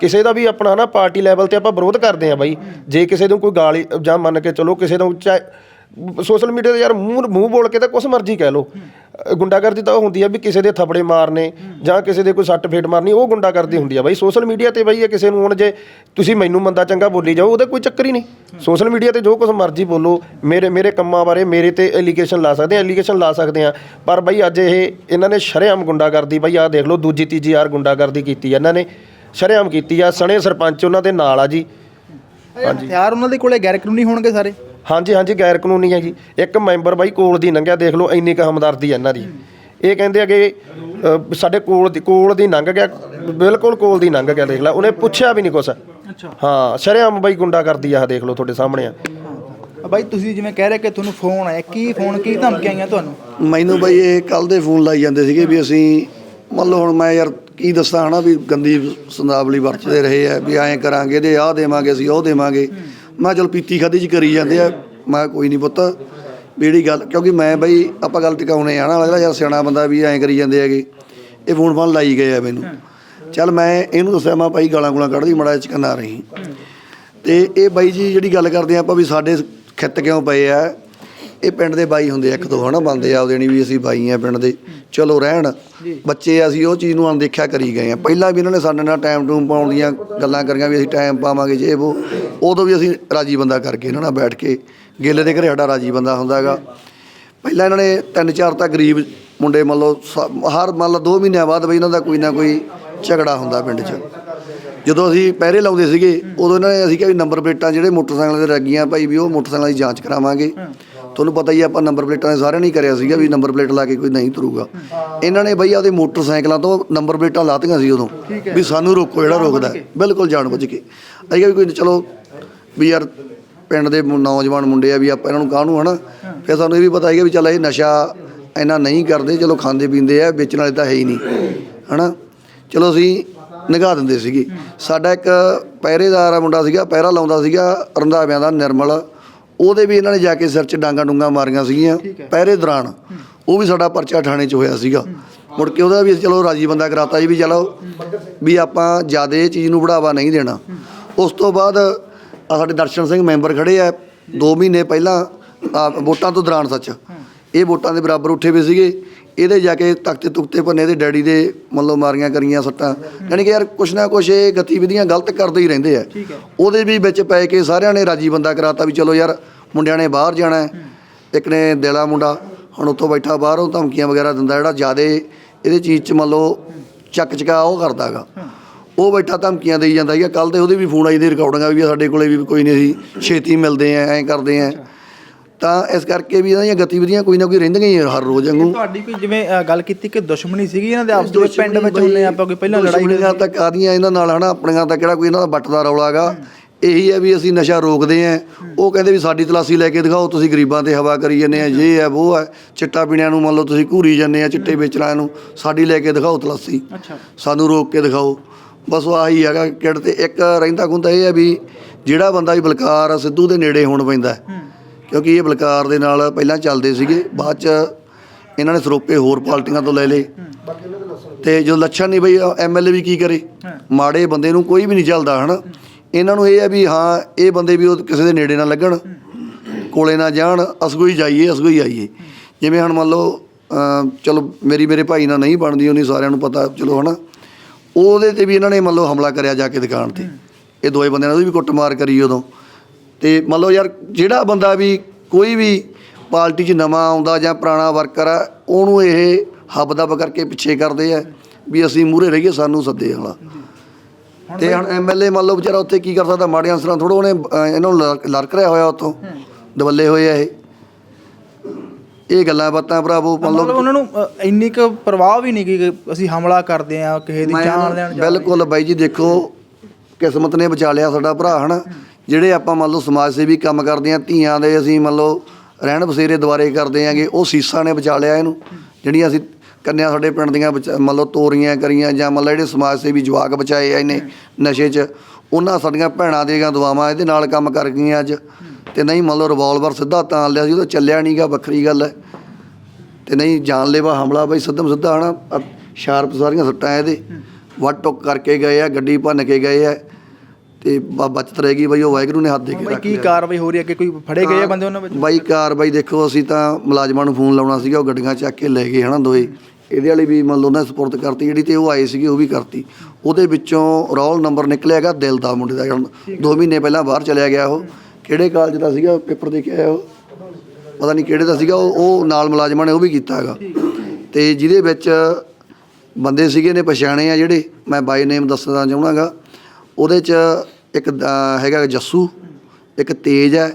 ਕਿਸੇ ਦਾ ਵੀ ਆਪਣਾ ਨਾ ਪਾਰਟੀ ਲੈਵਲ ਤੇ ਆਪਾਂ ਵਿਰੋਧ ਕਰਦੇ ਆ ਬਾਈ। ਜੇ ਕਿਸੇ ਨੂੰ ਕੋਈ ਗਾਲੀ ਜਾਂ ਮੰਨ ਕੇ ਚਲੋ ਕਿਸੇ ਨੂੰ ਚਾਹੇ ਸੋਸ਼ਲ ਮੀਡੀਆ ਤੇ ਯਾਰ ਮੂੰਹ ਮੂੰਹ ਬੋਲ ਕੇ ਤਾਂ ਕੁਛ ਮਰਜ਼ੀ ਕਹਿ ਲੋ ਗੁੰਡਾਗਰਦੀ ਤਾਂ ਉਹ ਹੁੰਦੀ ਆ ਵੀ ਕਿਸੇ ਦੇ ਥੱਪੜੇ ਮਾਰਨੇ ਜਾਂ ਕਿਸੇ ਦੇ ਕੋਈ ਸੱਟ ਫੇਟ ਮਾਰਨੀ, ਉਹ ਗੁੰਡਾਗਰਦੀ ਹੁੰਦੀ ਆ ਬਾਈ। ਸੋਸ਼ਲ ਮੀਡੀਆ ਤੇ ਬਾਈ ਇਹ ਕਿਸੇ ਨੂੰ ਹੁਣ ਜੇ ਤੁਸੀਂ ਮੈਨੂੰ ਮੰਦਾ ਚੰਗਾ ਬੋਲੀ ਜਾਓ, ਉਹਦਾ ਕੋਈ ਚੱਕਰ ਹੀ ਨਹੀਂ। ਸੋਸ਼ਲ ਮੀਡੀਆ ਤੇ ਜੋ ਕੁਝ ਮਰਜ਼ੀ ਬੋਲੋ, ਮੇਰੇ ਮੇਰੇ ਕੰਮਾਂ ਬਾਰੇ ਮੇਰੇ ਤੇ ਐਲੀਗੇਸ਼ਨ ਲਾ ਸਕਦੇ ਆ ਐਲੀਗੇਸ਼ਨ ਲਾ ਸਕਦੇ ਆ। ਪਰ ਬਾਈ ਅੱਜ ਇਹ ਇਹਨਾਂ ਨੇ ਸ਼ਰੇਆਮ ਗੁੰਡਾਗਰਦੀ ਬਾਈ, ਆਹ ਦੇਖ ਲਓ, ਦੂਜੀ ਤੀਜੀ ਯਾਰ ਗੁੰਡਾਗਰਦੀ ਕੀਤੀ ਆ ਇਹਨਾਂ ਨੇ। ਸ਼ਰੇਆਮ ਕੀਤੀ ਆ, ਸਣੇ ਸਰਪੰਚ ਉਹਨਾਂ ਦੇ ਨਾਲ ਆ ਜੀ। ਹਾਂਜੀ। ਹਥਿਆਰ ਉਹਨਾਂ ਦੇ ਕੋਲੇ ਗੈਰ ਕਾਨੂੰਨੀ ਹੋਣਗੇ ਸਾਰੇ? ਹਾਂਜੀ ਹਾਂਜੀ ਗੈਰ ਕਾਨੂੰਨੀ ਹੈ ਜੀ। ਇੱਕ ਮੈਂਬਰ ਬਾਈ ਕੋਲ ਦੀ ਲੰਘਿਆ ਦੇਖ ਲਓ ਇੰਨੀ ਕੁ ਹਮਦਰਦੀ ਹੈ ਇਹਨਾਂ ਦੀ। ਇਹ ਕਹਿੰਦੇ ਅਗੇ ਸਾਡੇ ਕੋਲ ਦੀ ਕੋਲ ਦੀ ਲੰਘ ਗਿਆ ਬਿਲਕੁਲ ਕੋਲ ਦੀ ਲੰਘ ਗਿਆ ਦੇਖ ਲੈ ਉਹਨੇ ਪੁੱਛਿਆ ਵੀ ਨਹੀਂ ਕੁਛ। ਅੱਛਾ। ਹਾਂ ਸ਼ਰੇਆਮ ਬਾਈ ਗੁੰਡਾ ਕਰਦੀ ਆ ਦੇਖ ਲਓ ਤੁਹਾਡੇ ਸਾਹਮਣੇ ਆ। ਬਾਈ ਤੁਸੀਂ ਜਿਵੇਂ ਕਹਿ ਰਹੇ ਕਿ ਤੁਹਾਨੂੰ ਫੋਨ ਆਇਆ ਕੀ ਫੋਨ ਕੀ ਧਮਕੀਆਂ ਆਈਆਂ ਤੁਹਾਨੂੰ? ਮੈਨੂੰ ਬਈ ਇਹ ਕੱਲ ਦੇ ਫੋਨ ਲਾਈ ਜਾਂਦੇ ਸੀਗੇ ਵੀ ਅਸੀਂ ਮੰਨ ਲਓ ਹੁਣ ਮੈਂ ਯਾਰ ਕੀ ਦੱਸਾਂ ਹਨਾ ਵੀ ਗੰਦੀ ਸੰਦਾਵਲੀ ਵਰਤਦੇ ਰਹੇ ਆ ਵੀ ਐਂ ਕਰਾਂਗੇ ਇਹਦੇ ਆਹ ਦੇਵਾਂਗੇ ਅਸੀਂ ਉਹ ਦੇਵਾਂਗੇ। ਮੈਂ ਚਲ ਪੀਤੀ ਖਾਦੀ ਚ ਕਰੀ ਜਾਂਦੇ ਆ। ਮੈਂ ਕੋਈ ਨਹੀਂ ਪੁੱਤ ਵੀ ਜਿਹੜੀ ਗੱਲ, ਕਿਉਂਕਿ ਮੈਂ ਬਈ ਆਪਾਂ ਗੱਲ ਟਿਕਾਉਣੇ ਆ ਨਾ ਯਾਰ ਸਿਆਣਾ ਬੰਦਾ ਵੀ ਐਂ ਕਰੀ ਜਾਂਦੇ ਹੈਗੇ। ਇਹ ਫੋਨ ਫਾਨ ਲਾਈ ਗਏ ਆ ਮੈਨੂੰ। ਚੱਲ ਮੈਂ ਇਹਨੂੰ ਦੱਸਿਆ, ਮੈਂ ਭਾਈ ਗਾਲਾਂ ਗੁਲਾਂ ਕੱਢਦੀ ਮੜਾ ਚਕਨਾ ਰਹੀ। ਤੇ ਇਹ ਬਾਈ ਜੀ ਜਿਹੜੀ ਗੱਲ ਕਰਦੇ ਆ ਆਪਾਂ ਵੀ ਸਾਡੇ ਖਿੱਤ ਕਿਉਂ ਪਏ ਆ ਇਹ ਪਿੰਡ ਦੇ ਬਾਈ ਹੁੰਦੇ ਆ ਇੱਕ ਦੋ ਹਨਾ ਬੰਦੇ ਆਪਦੇ ਨਹੀਂ ਵੀ ਅਸੀਂ ਬਾਈ ਆ ਪਿੰਡ ਦੇ। ਚਲੋ ਰਹਿਣ। ਬੱਚੇ ਅਸੀਂ ਉਹ ਚੀਜ਼ ਨੂੰ ਅਣਦੇਖਿਆ ਕਰੀ ਗਏ ਆ। ਪਹਿਲਾਂ ਵੀ ਇਹਨਾਂ ਨੇ ਸਾਡੇ ਨਾਲ ਟਾਈਮ ਟੂਮ ਪਾਉਣ ਦੀਆਂ ਗੱਲਾਂ ਕਰੀਆਂ ਵੀ ਅਸੀਂ ਟਾਈਮ ਪਾਵਾਂਗੇ ਜੇ ਉਹ ਉਦੋਂ ਵੀ ਅਸੀਂ ਰਾਜੀ ਬੰਦਾ ਕਰਕੇ ਇਹਨਾਂ ਨਾਲ ਬੈਠ ਕੇ ਗੇਲੇ ਦੇ ਘਰੇ ਸਾਡਾ ਰਾਜੀ ਬੰਦਾ ਹੁੰਦਾ ਹੈਗਾ ਪਹਿਲਾਂ ਇਹਨਾਂ ਨੇ ਤਿੰਨ ਚਾਰ ਤਾਂ ਗਰੀਬ ਮੁੰਡੇ ਮੰਨ ਲਓ ਸ- ਹਰ ਮੰਨ ਲਓ 2 ਮਹੀਨਿਆਂ ਬਾਅਦ ਬਈ ਇਹਨਾਂ ਦਾ ਕੋਈ ਨਾ ਕੋਈ ਝਗੜਾ ਹੁੰਦਾ ਪਿੰਡ 'ਚ। ਜਦੋਂ ਅਸੀਂ ਪਹਿਰੇ ਲਾਉਂਦੇ ਸੀਗੇ ਉਦੋਂ ਇਹਨਾਂ ਨੇ ਅਸੀਂ ਕਿਹਾ ਵੀ ਨੰਬਰ ਪਲੇਟਾਂ ਜਿਹੜੇ ਮੋਟਰਸਾਈਕਲਾਂ ਦੇ ਲੱਗੀਆਂ ਭਾਈ ਵੀ ਉਹ ਮੋਟਰਸਾਈਕਲਾਂ ਦੀ ਜਾਂਚ ਕਰਾਵਾਂਗੇ। ਤੁਹਾਨੂੰ ਪਤਾ ਹੀ ਆ, ਆਪਾਂ ਨੰਬਰ ਪਲੇਟਾਂ ਦੇ ਸਾਰਿਆਂ ਨੇ ਹੀ ਕਰਿਆ ਸੀਗਾ ਵੀ ਨੰਬਰ ਪਲੇਟ ਲਾ ਕੇ ਕੋਈ ਨਹੀਂ ਤੁਰੂਗਾ। ਇਹਨਾਂ ਨੇ ਬਈ ਆਪਦੇ ਮੋਟਰਸਾਈਕਲਾਂ ਤੋਂ ਨੰਬਰ ਪਲੇਟਾਂ ਲਾਤੀਆਂ ਸੀ ਉਦੋਂ ਵੀ ਸਾਨੂੰ ਰੋਕੋ ਜਿਹੜਾ ਰੋਕਦਾ ਹੈ। ਬਿਲਕੁਲ ਜਾਣ ਬੁੱਝ ਕੇ। ਅਸੀਂ ਕਿਹਾ ਵੀ ਕੋਈ ਚਲੋ ਵੀ ਯਾਰ ਪਿੰਡ ਦੇ ਮੁ- ਨੌਜਵਾਨ ਮੁੰਡੇ ਆ ਵੀ ਆਪਾਂ ਇਹਨਾਂ ਨੂੰ ਕਾਹਨੂੰ ਹਨਾ? ਫਿਰ ਸਾਨੂੰ ਇਹ ਵੀ ਪਤਾ ਹੈਗਾ ਵੀ ਚੱਲ ਇਹ ਨਸ਼ਾ ਇੰਨਾ ਨਹੀਂ ਕਰਦੇ ਚਲੋ ਖਾਂਦੇ ਪੀਂਦੇ ਆ ਵੇਚਣ ਵਾਲੇ ਤਾਂ ਹੈ ਹੀ ਨਹੀਂ ਹਨਾ? ਚਲੋ ਅਸੀਂ ਨਿਗਾਹ ਦਿੰਦੇ ਸੀਗੇ। ਸਾਡਾ ਇੱਕ ਪਹਿਰੇਦਾਰ ਆ ਮੁੰਡਾ ਸੀਗਾ ਪਹਿਰਾ ਲਾਉਂਦਾ ਸੀਗਾ ਰੰਧਾਵਿਆਂ ਦਾ ਨਿਰਮਲ। ਉਹਦੇ ਵੀ ਇਹਨਾਂ ਨੇ ਜਾ ਕੇ ਸਿਰ 'ਚ ਡਾਂਗਾ ਡੂੰਗਾ ਮਾਰੀਆਂ ਸੀਗੀਆਂ ਪਹਿਰੇ ਦੌਰਾਨ। ਉਹ ਵੀ ਸਾਡਾ ਪਰਚਾ ਥਾਣੇ 'ਚ ਹੋਇਆ ਸੀਗਾ। ਮੁੜ ਕੇ ਉਹਦਾ ਵੀ ਚਲੋ ਰਾਜੀ ਬੰਦਾ ਕਰਾਤਾ ਜੀ ਵੀ ਚਲੋ ਵੀ ਆਪਾਂ ਜਿਆਦੇ ਇਹ ਚੀਜ਼ ਨੂੰ ਬੜਾਵਾ ਨਹੀਂ ਦੇਣਾ। ਉਸ ਤੋਂ ਬਾਅਦ ਸਾਡੇ ਦਰਸ਼ਨ ਸਿੰਘ ਮੈਂਬਰ ਖੜੇ ਆ 2 ਮਹੀਨੇ ਪਹਿਲਾਂ ਵੋਟਾਂ ਤੋਂ ਦੌਰਾਨ ਸੱਚ। ਇਹ ਵੋਟਾਂ ਦੇ ਬਰਾਬਰ ਉੱਠੇ ਹੋਏ ਸੀਗੇ। ਇਹਦੇ ਜਾ ਕੇ ਤਖਤੇ ਤੁਖਤੇ ਭੰਨੇ ਇਹਦੇ ਡੈਡੀ ਦੇ ਮੱਲੋ ਮਾਰੀਆਂ ਕਰੀਆਂ ਸੱਟਾਂ। ਯਾਨੀ ਕਿ ਯਾਰ ਕੁਛ ਨਾ ਕੁਛ ਇਹ ਗਤੀਵਿਧੀਆਂ ਗਲਤ ਕਰਦੇ ਹੀ ਰਹਿੰਦੇ ਆ। ਉਹਦੇ ਵੀ ਵਿੱਚ ਪੈ ਕੇ ਸਾਰਿਆਂ ਨੇ ਰਾਜੀ ਬੰਦਾ ਕਰਾਤਾ ਵੀ ਚਲੋ ਯਾਰ ਮੁੰਡਿਆਂ ਨੇ ਬਾਹਰ ਜਾਣਾ ਹੈ। ਇੱਕ ਨੇ ਦਿਲਾ ਮੁੰਡਾ ਹੁਣ ਉੱਥੋਂ ਬੈਠਾ ਬਾਹਰ ਧਮਕੀਆਂ ਵਗੈਰਾ ਦਿੰਦਾ ਜਿਹੜਾ ਜਿਆਦੇ ਇਹਦੇ ਚੀਜ਼ 'ਚ ਮੰਨ ਲਓ ਚੱਕ ਚਕਾ ਉਹ ਕਰਦਾਗਾ ਉਹ ਬੈਠਾ ਧਮਕੀਆਂ ਦੇਈ ਜਾਂਦਾ ਸੀਗਾ। ਕੱਲ ਤੇ ਉਹਦੇ ਵੀ ਫੋਨ ਆਈ ਦੀ ਰਿਕਾਰਡਿੰਗਾਂ ਵੀ ਸਾਡੇ ਕੋਲੇ ਵੀ ਕੋਈ ਨਹੀਂ ਅਸੀਂ ਛੇਤੀ ਮਿਲਦੇ ਆ ਐਂ ਕਰਦੇ ਆ। ਤਾਂ ਇਸ ਕਰਕੇ ਵੀ ਇਹਨਾਂ ਦੀਆਂ ਗਤੀਵਿਧੀਆਂ ਕੋਈ ਨਾ ਕੋਈ ਰਹਿੰਦੀਆਂ ਹੀ ਆ ਹਰ ਰੋਜ਼ ਵਾਂਗੂ। ਤੁਹਾਡੀ ਕੋਈ ਜਿਵੇਂ ਅ, ਗੱਲ ਕੀਤੀ ਕਿ ਦੁਸ਼ਮਣੀ ਸੀਗੀ ਇਹਨਾਂ ਦੇ ਆਪਸ ਦੇ ਵਿੱਚ? ਪਿੰਡ ਵਿੱਚ ਹੁੰਨੇ ਆਪਾਂ ਕੋਈ ਪਹਿਲਾਂ ਲੜਾਈ ਦੁਸ਼ਮਣੀਆਂ ਤਾਂ ਕਾਦੀਆਂ ਇਹਨਾਂ ਨਾਲ ਹਨਾ? ਆਪਣੀਆਂ ਤਾਂ ਕਿਹੜਾ ਕੋਈ ਇਹਨਾਂ ਦਾ ਵੱਟ ਦਾ ਰੌਲਾ ਹੈਗਾ। ਇਹੀ ਹੈ ਵੀ ਅਸੀਂ ਨਸ਼ਾ ਰੋਕਦੇ ਆਂ। ਉਹ ਕਹਿੰਦੇ ਵੀ ਸਾਡੀ ਤਲਾਸੀ ਲੈ ਕੇ ਦਿਖਾਓ ਤੁਸੀਂ ਗਰੀਬਾਂ ਤੇ ਹਵਾ ਕਰੀ ਜਾਂਦੇ ਆ ਇਹ ਹੈ ਉਹ ਹੈ। ਚਿੱਟਾ ਪੀਣਿਆਂ ਨੂੰ ਮੰਨ ਲਓ ਤੁਸੀਂ ਘੂਰੀ ਜਾਂਦੇ ਆ ਚਿੱਟੇ ਵੇਚਣਾ ਨੂੰ ਸਾਡੀ ਲੈ ਕੇ ਦਿਖਾਓ ਤਲਾਸੀ। ਅੱਛਾ। ਸਾਨੂੰ ਰੋਕ ਕੇ ਦਿਖਾਓ। ਬਸ ਉਹ ਆਹੀ ਹੈਗਾ ਕਿੜ ਤੇ ਇੱਕ ਰਹਿੰਦਾ ਗੁੰਦਾ ਇਹ ਹੈ ਵੀ ਜਿਹੜਾ ਬੰਦਾ ਵੀ ਬਲਕਾਰ ਆ, ਸਿੱਧੂ ਦੇ ਨੇੜੇ ਹੋਣ ਪੈਂਦਾ ਹੈ। ਕਿਉਂਕਿ ਇਹ ਬਲਕਾਰ ਦੇ ਨਾਲ ਪਹਿਲਾਂ ਚੱਲਦੇ ਸੀਗੇ, ਬਾਅਦ ਚ ਇਹਨਾਂ ਨੇ ਸਰੋਪੇ ਹੋਰ ਪਾਰਟੀਆਂ ਤੋਂ ਲੈ ਲਏ। ਤੇ ਜੋ ਲੱਛਣ ਨਹੀਂ ਬਈ ਐਮਐਲਏ ਵੀ ਕੀ ਕਰੇ? ਮਾੜੇ ਬੰਦੇ ਨੂੰ ਕੋਈ ਵੀ ਨਹੀਂ ਚੱਲਦਾ, ਹਨਾ? ਇਹਨਾਂ ਨੂੰ ਇਹ ਹੈ ਵੀ ਹਾਂ, ਇਹ ਬੰਦੇ ਵੀ ਉਹ ਕਿਸੇ ਦੇ ਨੇੜੇ ਨਾ ਲੱਗਣ, ਕੋਲੇ ਨਾ ਜਾਣ ਅਸਗੋਈ ਜਾਈਏ ਅਸਗੋਈ ਆਈਏ। ਜਿਵੇਂ ਹੁਣ ਮੰਨ ਲਓ ਚਲੋ ਮੇਰੀ ਮੇਰੇ ਭਾਈ ਨਾਲ ਨਹੀਂ ਬਣਦੀ, ਉਹਨੀ ਸਾਰਿਆਂ ਨੂੰ ਪਤਾ, ਚਲੋ, ਹਨਾ? ਉਹਦੇ ਤੇ ਵੀ ਇਹਨਾਂ ਨੇ ਮੰਨ ਲਓ ਹਮਲਾ ਕਰਿਆ ਜਾ ਕੇ ਦੁਕਾਨ ਤੇ। ਇਹ ਦੋਏ ਬੰਦਿਆਂ ਨੇ ਉਹਦੀ ਵੀ ਕੁੱਟਮਾਰ ਕਰੀ ਉਦੋਂ। ਤੇ ਮੰਨ ਲਓ ਯਾਰ ਜਿਹੜਾ ਬੰਦਾ ਵੀ ਕੋਈ ਵੀ ਪਾਰਟੀ 'ਚ ਨਵਾਂ ਆਉਂਦਾ ਜਾਂ ਪੁਰਾਣਾ ਵਰਕਰ ਆ ਉਹਨੂੰ ਇਹ ਹੱਬ ਦੱਬ ਕਰਕੇ ਪਿੱਛੇ ਕਰਦੇ ਆ ਵੀ ਅਸੀਂ ਮੂਰੇ ਰਹੀਏ ਸਾਨੂੰ ਸੱਦੇ ਵਾਲਾ ਤੇ ਹੁਣ ਐਮਐਲਏ ਮੰਨ ਲਓ ਵਿਚਾਰਾ ਉੱਥੇ ਕੀ ਕਰ ਸਕਦਾ ਮਾੜੇ ਅਨਸਰਾਂ ਥੋੜਾ ਉਹਨੇ ਅਹ, ਇਹਨਾਂ ਨੂੰ ਲੜ- ਲੜਕ ਰਿਹਾ ਹੋਇਆ ਉੱਥੋਂ ਦਵੱਲੇ ਹੋਏ ਆ ਇਹ। ਇਹ ਗੱਲਾਂ ਬਾਤਾਂ ਭਰਾਵੋ ਮੰਨ ਮਤਲਬ ਲਓ ਉਹਨਾਂ ਨੂੰ ਅ, ਇੰਨੀ ਕੁ ਪਰਵਾਹ ਵੀ ਨਹੀਂ ਕਿ ਅਸੀਂ ਹਮਲਾ ਕਰਦੇ ਆ ਕਿਸੇ ਦੀ ਜਾਨ ਲੈਣ ਜਾ ਬਿਲਕੁਲ ਬਾਈ ਜੀ ਦੇਖੋ ਕਿਸਮਤ ਨੇ ਬਚਾ ਲਿਆ ਸਾਡਾ ਭਰਾ ਹਨਾ। ਜਿਹੜੇ ਆਪਾਂ ਮੰਨ ਲਓ ਸਮਾਜ ਸੇਵੀ ਕੰਮ ਕਰਦੇ ਆ ਧੀਆਂ ਦੇ ਅਸੀਂ ਮੰਨ ਲਓ ਰਹਿਣ ਬਸੇਰੇ ਦੁਆਰੇ ਕਰਦੇ ਆਂਗੇ, ਉਹ ਸੀਸਾਂ ਨੇ ਬਚਾ ਲਿਆ ਇਹਨੂੰ। ਜਿਹੜੀਆਂ ਅਸੀਂ ਕੰਨਿਆ ਸਾਡੇ ਪਿੰਡ ਦੀਆਂ ਬਚਾ- ਮੰਨ ਲਓ ਤੋਰੀਆਂ ਕਰੀਆਂ ਜਾਂ ਮੰਨ ਲਓ ਜਿਹੜੇ ਸਮਾਜ ਸੇਵੀ ਜਵਾਕ ਬਚਾਏ ਆ ਇਹਨੇ ਨਸ਼ੇ 'ਚ, ਉਹਨਾਂ ਸਾਡੀਆਂ ਭੈਣਾਂ ਦੀਆਂ ਦੁਆਵਾਂ ਇਹਦੇ ਨਾਲ ਕੰਮ ਕਰ ਗਈਆਂ ਅੱਜ। ਤੇ ਨਹੀਂ ਮੰਨ ਲਓ ਰਿਵਾਲਵਰ ਸਿੱਧਾ ਤਾਂ ਲਿਆ ਸੀ, ਉਹ ਤਾਂ ਚੱਲਿਆ ਨਹੀਂਗਾ ਵੱਖਰੀ ਗੱਲ ਹੈ ਤੇ ਨਹੀਂ ਜਾਨਲੇਵਾ ਹਮਲਾ ਬਈ ਸਿੱਧਮ ਸਿੱਧਾ ਹਨਾ, ਅ- ਸ਼ਾਰਪ ਸਾਰੀਆਂ ਸੱਟਾਂ ਇਹਦੇ। ਵੱਟ ਟੁੱਕ ਕਰਕੇ ਗਏ ਆ, ਗੱਡੀ ਭੰਨ ਕੇ ਗਏ ਆ। ਤੇ ਬ- ਬਚਤ ਰਹਿ ਗਈ ਬਈ ਉਹ ਵਾਹਿਗੁਰੂ ਨੇ ਹੱਥ ਦੇ ਕੇ ਬਈ ਰੱਖ ਕੀ ਲਿਆ। ਕਾਰਵਾਈ ਹੋ ਰਹੀ ਹੈ ਕਿ ਕੋਈ ਫੜੇ ਗਏ ਆ ਬੰਦੇ ਉਹਨਾਂ ਵਿੱਚ? ਬਾਈ ਕਾਰਵਾਈ ਦੇਖੋ ਅਸੀਂ ਤਾਂ ਮੁਲਾਜ਼ਮਾਂ ਨੂੰ ਫੋਨ ਲਾਉਣਾ ਸੀਗਾ ਉਹ ਗੱਡੀਆਂ ਚੱਕ ਕੇ ਲੈ ਗਏ ਹਨਾ ਦੋਏ। ਇਹਦੇ ਵਾਲੀ ਵੀ ਮੰਨ ਲਓ ਉਹਨਾਂ ਸਪੁਰਦ ਕਰਤੀ ਜਿਹੜੀ ਤੇ ਉਹ ਆਏ ਸੀਗੇ ਉਹ ਵੀ ਕਰਤੀ। ਉਹਦੇ ਵਿੱਚੋਂ ਰੋਲ ਨੰਬਰ ਨਿਕਲਿਆ ਹੈਗਾ ਦਿਲ ਦਾ ਮੁੰਡੇ ਦਾ ਜਿਹੜਾ 2 ਮਹੀਨੇ ਪਹਿਲਾਂ ਬਾਹਰ ਚਲਿਆ ਗਿਆ ਉਹ। ਕਿਹੜੇ ਕਾਲਜ ਦਾ ਸੀਗਾ ਪੇਪਰ ਦੇ ਕੇ ਆਇਆ ਉਹ? ਪਤਾ ਨਹੀਂ ਕਿਹੜੇ ਦਾ ਸੀਗਾ ਉਹ ਉਹ ਨਾਲ ਮੁਲਾਜ਼ਮਾਂ ਨੇ ਉਹ ਵੀ ਕੀਤਾ ਹੈਗਾ। ਤੇ ਜਿਹਦੇ ਵਿੱਚ ਬੰਦੇ ਸੀਗੇ ਨੇ ਪਛਾਣੇ ਆ ਜਿਹੜੇ ਮੈਂ ਬਾਈ ਨੇਮ ਦੱਸਣਾ ਚਾਹੁੰਦਾਗਾ ਉਹਦੇ ਚ ਇੱਕ ਅਹ, ਹੈਗਾ ਜੱਸੂ ਇੱਕ ਤੇਜ ਹੈ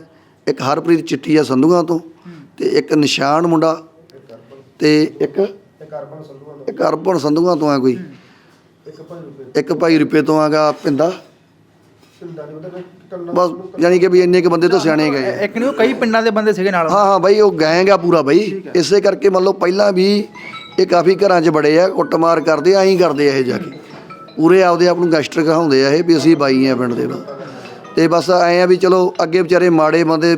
ਇੱਕ ਹਰਪ੍ਰੀਤ ਚਿੱਟੀ ਆ ਸੰਧੂਆਂ ਤੋਂ ਤੇ ਇੱਕ ਨਿਸ਼ਾਨ ਮੁੰਡਾ ਤੇ ਇੱਕ ਇੱਕ ਅਰਪਣ ਸੰਧੂਆਂ ਤੋਂ। ਆ ਕੋਈ। ਇੱਕ ਭਾਈ ਰੁਪਏ ਤੋਂ। ਆਗਾ ਪਿੰਦਾ। ਬਸ ਯਾਨੀ ਕਿ ਵੀ ਇੰਨੇ ਕ ਬੰਦੇ ਤੋਂ ਸਿਆਣੇ ਗਏ ਆ। ਇੱਕ ਨਹੀਂ ਉਹ ਕਈ ਪਿੰਡਾਂ ਦੇ ਬੰਦੇ ਸੀਗੇ ਨਾਲ। ਹਾਂ ਹਾਂ ਬਾਈ ਉਹ ਗੈਂਗ ਆ ਪੂਰਾ ਬਾਈ। ਇਸੇ ਕਰਕੇ ਮੰਨ ਲਓ ਪਹਿਲਾਂ ਵੀ ਇਹ ਕਾਫੀ ਘਰਾਂ 'ਚ ਬੜੇ ਆ ਕੁੱਟਮਾਰ ਕਰਦੇ ਆ ਐਂ ਕਰਦੇ ਆ ਇਹ ਜਾ ਕੇ। ਪੂਰੇ ਆਪਦੇ ਆਪ ਨੂੰ ਗੈਸਟਰ ਕਹਾਉਂਦੇ ਆ ਇਹ ਵੀ ਅਸੀਂ ਬਾਈ ਆ ਪਿੰਡ ਦੇ ਦਾ ਤੇ ਬਸ ਐਂ ਆ ਵੀ ਚਲੋ ਅੱਗੇ ਵਿਚਾਰੇ ਮਾੜੇ ਬੰਦੇ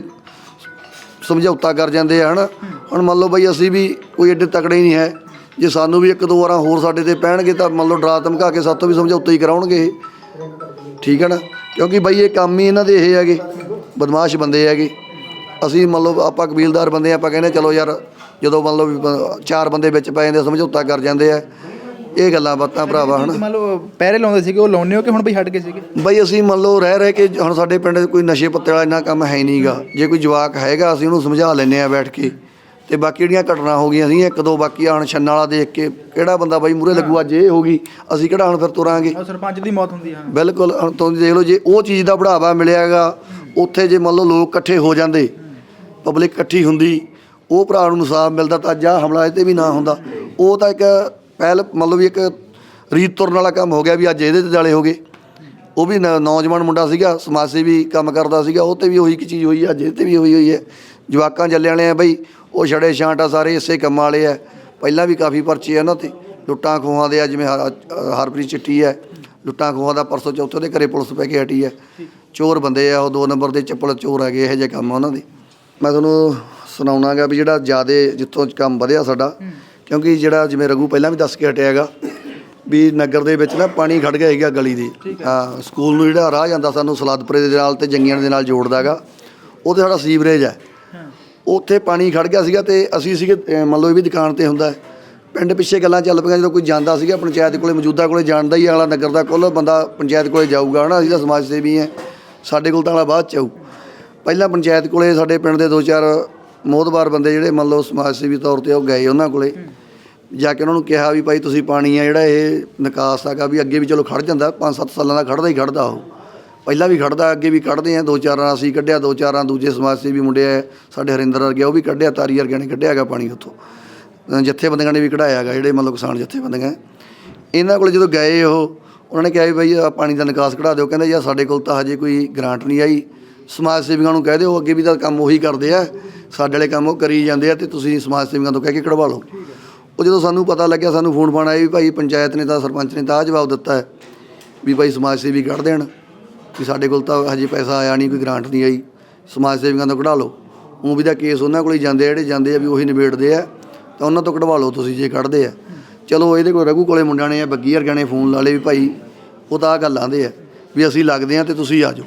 ਸਮਝੌਤਾ ਕਰ ਜਾਂਦੇ ਆ ਹਨਾ? ਹੁਣ ਮੰਨ ਲਓ ਬਈ ਅਸੀਂ ਵੀ ਕੋਈ ਏਡੇ ਤਕੜੇ ਨਹੀਂ ਹੈ ਜੇ ਸਾਨੂੰ ਵੀ ਇੱਕ ਦੋ ਵਾਰਾਂ ਹੋਰ ਸਾਡੇ ਤੇ ਪੈਣਗੇ ਤਾਂ ਮੰਨ ਲਓ ਡਰਾ ਧਮਕਾ ਕੇ ਸਾਤੋਂ ਵੀ ਸਮਝੌਤਾ ਹੀ ਕਰਾਉਣਗੇ ਇਹ। ਠੀਕ ਹੈ ਨਾ? ਕਿਉਂਕਿ ਬਈ ਇਹ ਕੰਮ ਹੀ ਇਹਨਾਂ ਦੇ ਇਹ ਹੈਗੇ ਬਦਮਾਸ਼ ਬੰਦੇ ਹੈਗੇ। ਅਸੀਂ ਮੰਨ ਲਓ ਆਪਾਂ ਕਬੀਲਦਾਰ ਬੰਦੇ ਆ, ਆਪਾਂ ਕਹਿੰਦੇ ਚਲੋ ਯਾਰ ਜਦੋਂ ਮੰਨ ਲਓ ਚਾਰ ਬੰਦੇ ਵਿੱਚ ਪੈ ਜਾਂਦੇ ਸਮਝੌਤਾ ਕਰ ਜਾਂਦੇ ਆ। ਇਹ ਗੱਲਾਂ ਬਾਤਾਂ ਭਰਾਵਾ ਹਨਾ? ਮੰਨ ਲਓ ਪਹਿਰੇ ਲਾਉਂਦੇ ਸੀਗੇ ਉਹ ਲਾਉਂਦੇ ਹੋ ਕਿ ਹੁਣ ਬਈ ਹਟ ਗਏ ਸੀਗੇ? ਬਈ ਅਸੀਂ ਮੰਨ ਲਓ ਰਹਿ ਰਹਿ ਕੇ ਹੁਣ ਸਾਡੇ ਪਿੰਡ ਕੋਈ ਨਸ਼ੇ ਪੱਤੇ ਵਾਲਾ ਇੰਨਾ ਕੰਮ ਹੈ ਨਹੀਂਗਾ। ਜੇ ਕੋਈ ਜਵਾਕ ਹੈਗਾ ਅਸੀਂ ਉਹਨੂੰ ਸਮਝਾ ਲੈਂਦੇ ਆ ਬੈਠ ਕੇ। ਤੇ ਬਾਕੀ ਜਿਹੜੀਆਂ ਘਟਨਾ ਹੋ ਗਈਆਂ ਸੀ ਇੱਕ ਦੋ ਬਾਕੀ ਆ ਹੁਣ ਛੰਨਾ ਵਾਲਾ ਦੇਖ ਕੇ ਕਿਹੜਾ ਬੰਦਾ ਬਾਈ ਮੂਰੇ ਲੱਗੂ ਅੱਜ ਇਹ ਹੋ ਗਈ ਅਸੀਂ ਕਿਹੜਾ ਹੁਣ ਫਿਰ ਤੁਰਾਂਗੇ? ਉਹ ਸਰਪੰਚ ਦੀ ਮੌਤ ਹੁੰਦੀ ਆ। ਬਿਲਕੁਲ ਹੁਣ ਤੁਸੀਂ ਦੇਖ ਲਓ ਜੇ ਉਹ ਚੀਜ਼ ਦਾ ਬੜਾਵਾ ਮਿਲਿਆਗਾ ਉੱਥੇ ਜੇ ਮੰਨ ਲਓ ਲੋਕ ਇਕੱਠੇ ਹੋ ਜਾਂਦੇ ਪਬਲਿਕ ਇਕੱਠੀ ਹੁੰਦੀ ਉਹ ਭਰਾ ਨੂੰ ਇਨਸਾਫ ਮਿਲਦਾ ਤਾਂ ਅੱਜ ਆਹ ਹਮਲਾ ਇਹ ਤੇ ਵੀ ਨਾ ਹੁੰਦਾ। ਉਹ ਤਾਂ ਇੱਕ ਪਹਿਲ ਮਤਲਬ ਵੀ ਇੱਕ ਰੀਤ ਤੁਰਨ ਵਾਲਾ ਕੰਮ ਹੋ ਗਿਆ ਵੀ ਅੱਜ ਇਹਦੇ ਤੇ ਜਾਲੇ ਹੋ ਗਏ। ਉਹ ਵੀ ਨ- ਨੌਜਵਾਨ ਮੁੰਡਾ ਸੀਗਾ ਸਮਾਜ ਸੇਵੀ ਕੰਮ ਕਰਦਾ ਸੀਗਾ ਉਹ ਤੇ ਵੀ ਉਹੀ ਇੱਕ ਚੀਜ਼ ਹੋਈ ਹੈ, ਅੱਜ ਇਹ ਤੇ ਵੀ ਹੋਈ ਹੋਈ ਹੈ। ਜਵਾਕਾਂ ਜੱਲੇ ਵਾਲੇ ਆ ਬਈ ਉਹ ਛੜੇ ਛਾਂਟ ਆ ਸਾਰੇ ਇਸੇ ਕੰਮਾਂ ਵਾਲੇ ਆ। ਪਹਿਲਾਂ ਵੀ ਕਾਫੀ ਪਰਚੇ ਆ ਉਹਨਾਂ ਤੇ ਲੁੱਟਾਂ ਖੋਹਾਂ ਦੇ ਆ ਜਿਵੇਂ ਹ- ਹਰਪ੍ਰੀਤ ਚਿੱਟੀ ਹੈ ਲੁੱਟਾਂ ਖੋਹਾਂ ਦਾ ਪਰਸੋਂ ਚੌਥੇ ਦੇ ਘਰੇ ਪੁਲਿਸ ਪੈ ਕੇ ਹਟੀ ਹੈ। ਚੋਰ ਬੰਦੇ ਆ ਉਹ ਦੋ ਨੰਬਰ ਦੇ ਚੱਪਲ ਚੋਰ ਹੈਗੇ ਇਹੋ ਜਿਹੇ ਕੰਮ ਆ ਉਹਨਾਂ ਦੇ। ਮੈਂ ਤੁਹਾਨੂੰ ਸੁਣਾਉਣਾਗਾ ਵੀ ਜਿਹੜਾ ਜਿਆਦੇ ਜਿੱਥੋਂ ਕੰਮ ਵਧਿਆ ਸਾਡਾ ਕਿਉਂਕਿ ਜਿਹੜਾ ਜਿਵੇਂ ਰਘੂ ਪਹਿਲਾਂ ਵੀ ਦੱਸ ਕੇ ਹਟਿਆ ਹੈਗਾ ਵੀ ਨਗਰ ਦੇ ਵਿੱਚ ਨਾ ਪਾਣੀ ਖੜ ਗਿਆ ਹੈਗਾ ਗਲੀ ਦੀ। ਹਾਂ। ਸਕੂਲ ਨੂੰ ਜਿਹੜਾ ਰਾਹ ਜਾਂਦਾ ਸਾਨੂੰ ਸਲਾਦਪੁਰੇ ਦੇ ਨਾਲ ਤੇ ਜੰਗੀਆਂ ਦੇ ਨਾਲ ਜੋੜਦਾ ਹੈਗਾ। ਉਹ ਤੇ ਸਾਡਾ ਸੀਵਰੇਜ ਹੈ। ਉੱਥੇ ਪਾਣੀ ਖੜ ਗਿਆ ਸੀਗਾ ਤੇ ਅਸੀਂ ਸੀਗੇ ਮੰਨ ਲਓ ਇਹ ਵੀ ਦੁਕਾਨ ਤੇ ਹੁੰਦਾ। ਪਿੰਡ ਪਿੱਛੇ ਗੱਲਾਂ ਚੱਲ ਪਈਆਂ ਜਦੋਂ ਕੋਈ ਜਾਂਦਾ ਸੀਗਾ ਪੰਚਾਇਤ ਕੋਲੇ ਮੌਜੂਦਾ ਕੋਲੇ ਜਾਣਦਾ ਹੀ ਅਗਲਾ ਨਗਰ ਦਾ ਕੋਲ ਬੰਦਾ ਪੰਚਾਇਤ ਕੋਲੇ ਜਾਊਗਾ ਹਨਾ? ਅਸੀਂ ਤਾਂ ਸਮਾਜ ਸੇਵੀ ਹਾਂ। ਸਾਡੇ ਕੋਲ ਤਾਂ ਅਗਲਾ ਬਾਅਦ ਚ ਆਊ। ਪਹਿਲਾਂ ਪੰਚਾਇਤ ਕੋਲੇ ਸਾਡੇ ਪਿੰਡ ਦੇ ਦੋ ਚਾਰ ਮੋਹਤਬਾਰ ਬੰਦੇ ਜਿਹੜੇ ਮੰਨ ਲਓ ਸਮਾਜ ਸੇਵੀ ਤੌਰ ਤੇ ਉਹ ਗਏ ਉਹਨਾਂ ਕੋਲੇ ਜਾ ਕੇ ਉਹਨਾਂ ਨੂੰ ਕਿਹਾ ਵੀ ਭਾਈ ਤੁਸੀਂ ਪਾਣੀ ਆ ਜਿਹੜਾ ਇਹ ਨਿਕਾਸ ਹੈਗਾ ਵੀ ਅੱਗੇ ਵੀ ਚਲੋ ਖੜ ਜਾਂਦਾ 5-7 ਸਾਲਾਂ ਦਾ ਖੜਦਾ ਹੀ ਖੜਦਾ ਉਹ। ਪਹਿਲਾਂ ਵੀ ਖੜਦਾ ਅੱਗੇ ਵੀ ਕੱਢਦੇ ਆ ਦੋ ਚਾਰਾਂ ਅਸੀਂ ਕੱਢਿਆ ਦੋ ਚਾਰਾਂ ਦੂਜੇ ਸਮਾਜ ਸੇਵੀ ਮੁੰਡੇ ਆ ਸਾਡੇ ਹਰਿੰਦਰ ਵਰਗੇ ਉਹ ਵੀ ਕੱਢਿਆ ਤਾਰੀ ਵਰਗੇ ਨੇ ਕੱਢਿਆ ਹੈਗਾ ਪਾਣੀ ਉੱਥੋਂ। ਜਥੇਬੰਦੀਆਂ ਨੇ ਵੀ ਕਢਾਇਆ ਹੈਗਾ ਜਿਹੜੇ ਮਤਲਬ ਕਿਸਾਨ ਜਥੇਬੰਦੀਆਂ। ਇਹਨਾਂ ਕੋਲ ਜਦੋਂ ਗਏ ਉਹ ਉਹਨਾਂ ਨੇ ਕਿਹਾ ਵੀ ਬਈ ਆਹ ਪਾਣੀ ਦਾ ਨਿਕਾਸ ਕਢਾ ਦਿਓ ਕਹਿੰਦੇ ਯਾਰ ਸਾਡੇ ਕੋਲ ਤਾਂ ਹਜੇ ਕੋਈ ਗ੍ਰਾਂਟ ਨਹੀਂ ਆਈ। ਸਮਾਜ ਸੇਵੀਆਂ ਨੂੰ ਕਹਿ ਦਿਓ ਅੱਗੇ ਵੀ ਤਾਂ ਕੰਮ ਉਹੀ ਕਰਦੇ ਆ। ਸਾਡੇ ਵਾਲੇ ਕੰਮ ਉਹ ਕਰੀ ਜਾਂਦੇ ਆ ਤੇ ਤੁਸੀਂ ਸਮਾਜ ਸੇਵੀਆਂ ਤੋਂ ਕਹਿ ਕੇ ਕਢਵਾ ਲਓ। ਉਹ ਜਦੋਂ ਸਾਨੂੰ ਪਤਾ ਲੱਗਿਆ, ਸਾਨੂੰ ਫੋਨ ਫਾਨ ਆਇਆ ਵੀ ਭਾਈ ਪੰਚਾਇਤ ਨੇ ਤਾਂ ਸਰਪੰਚ ਨੇ ਤਾਂ ਆਹ ਜਵਾਬ ਦਿੱਤਾ ਹੈ ਵੀ ਭਾਈ ਸਮਾਜ ਸੇਵੀ ਕੱਢ ਦੇਣ, ਵੀ ਸਾਡੇ ਕੋਲ ਤਾਂ ਹਜੇ ਪੈਸਾ ਆਇਆ ਨਹੀਂ, ਕੋਈ ਗ੍ਰਾਂਟ ਨਹੀਂ ਆਈ। ਸਮਾਜ ਸੇਵੀਆਂ ਤੋਂ ਕਢਾ ਲਓ। ਉਹ ਵੀ ਦਾ ਕੇਸ ਉਹਨਾਂ ਕੋਲ ਹੀ ਜਾਂਦੇ ਆ, ਜਿਹੜੇ ਜਾਂਦੇ ਆ ਵੀ ਉਹੀ ਨਿਬੇੜਦੇ ਆ, ਤਾਂ ਉਹਨਾਂ ਤੋਂ ਕਢਵਾ ਲਓ ਤੁਸੀਂ ਜੇ ਕੱਢਦੇ ਆ। ਚਲੋ ਇਹਦੇ ਕੋਲ ਰਘੂ ਕੋਲੇ ਮੁੰਡਿਆਂ ਨੇ ਆ ਬੱਗੀ ਵਰਗਿਆਂ ਨੇ ਫੋਨ ਲਾ ਲਏ ਵੀ ਭਾਈ ਉਹ ਤਾਂ ਆ ਗੱਲ ਆਂਦੇ ਆ ਵੀ ਅਸੀਂ ਲੱਗਦੇ ਆ ਤੇ ਤੁਸੀਂ ਆ ਜਾਓ।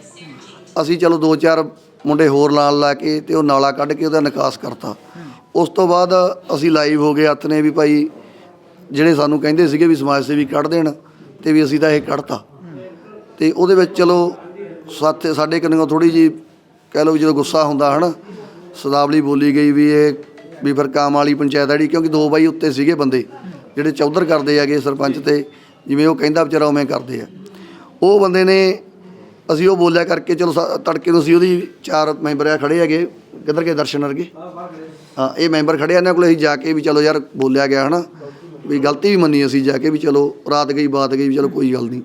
ਅਸੀਂ ਚਲੋ ਦੋ ਚਾਰ ਮੁੰਡੇ ਹੋਰ ਨਾਲ ਲਾ ਕੇ ਤੇ ਉਹ ਨਾਲਾ ਕੱਢ ਕੇ ਉਹਦਾ ਨਿਕਾਸ ਕਰਤਾ। ਉਸ ਤੋਂ ਬਾਅਦ ਅਸੀਂ ਲਾਈਵ ਹੋ ਗਏ ਹੱਥ ਨੇ ਵੀ ਭਾਈ ਜਿਹੜੇ ਸਾਨੂੰ ਕਹਿੰਦੇ ਸੀਗੇ ਵੀ ਸਮਾਜ ਸੇਵੀ ਕੱਢ ਦੇਣ ਤੇ ਵੀ ਅਸੀਂ ਤਾਂ ਇਹ ਕੱਢਤਾ। ਤੇ ਉਹਦੇ ਵਿੱਚ ਚਲੋ ਸਾਥੇ ਸਾਡੇ ਕੰਨੋਂ ਥੋੜੀ ਜੀ ਕਹਿ ਲਓ ਵੀ ਜਦੋਂ ਗੁੱਸਾ ਹੁੰਦਾ ਹਨਾ ਸਦਾਵਲੀ ਬੋਲੀ ਗਈ ਵੀ ਇਹ ਵੀ ਫਿਰ ਕਾਮ ਵਾਲੀ ਪੰਚਾਇਤ ਜਿਹੜੀ, ਕਿਉਂਕਿ ਦੋ ਬਾਈ ਉੱਤੇ ਸੀਗੇ ਬੰਦੇ, ਜਿਹੜੇ ਚੌਧਰ ਕਰਦੇ ਹੈਗੇ ਸਰਪੰਚ ਤੇ, ਜਿਵੇਂ ਉਹ ਕਹਿੰਦਾ ਵਿਚਾਰਾ ਉਵੇਂ ਕਰਦੇ ਆ। ਉਹ ਬੰਦੇ ਨੇ ਅਸੀਂ ਉਹ ਬੋਲਿਆ ਕਰਕੇ ਚਲੋ ਸਾ- ਤੜਕੇ ਨੂੰ ਅਸੀਂ ਉਹਦੀ ਚਾਰ ਮੈਂਬਰ ਆ ਖੜੇ ਹੈਗੇ, ਕਿੱਧਰ ਕੇ ਦਰਸ਼ਨ ਵਰਗੇ? ਹਾਂ, ਇਹ ਮੈਂਬਰ ਖੜੇ ਆ, ਇਹਨਾਂ ਕੋਲੇ ਅਸੀਂ ਜਾ ਕੇ ਵੀ ਚਲੋ ਯਾਰ ਬੋਲਿਆ ਗਿਆ ਹਨਾ, ਵੀ ਗਲਤੀ ਵੀ ਮੰਨੀ ਅਸੀਂ ਜਾ ਕੇ ਵੀ ਚਲੋ, ਰਾਤ ਗਈ, ਬਾਤ ਗਈ, ਵੀ ਚਲੋ ਕੋਈ ਗੱਲ ਨਹੀਂ।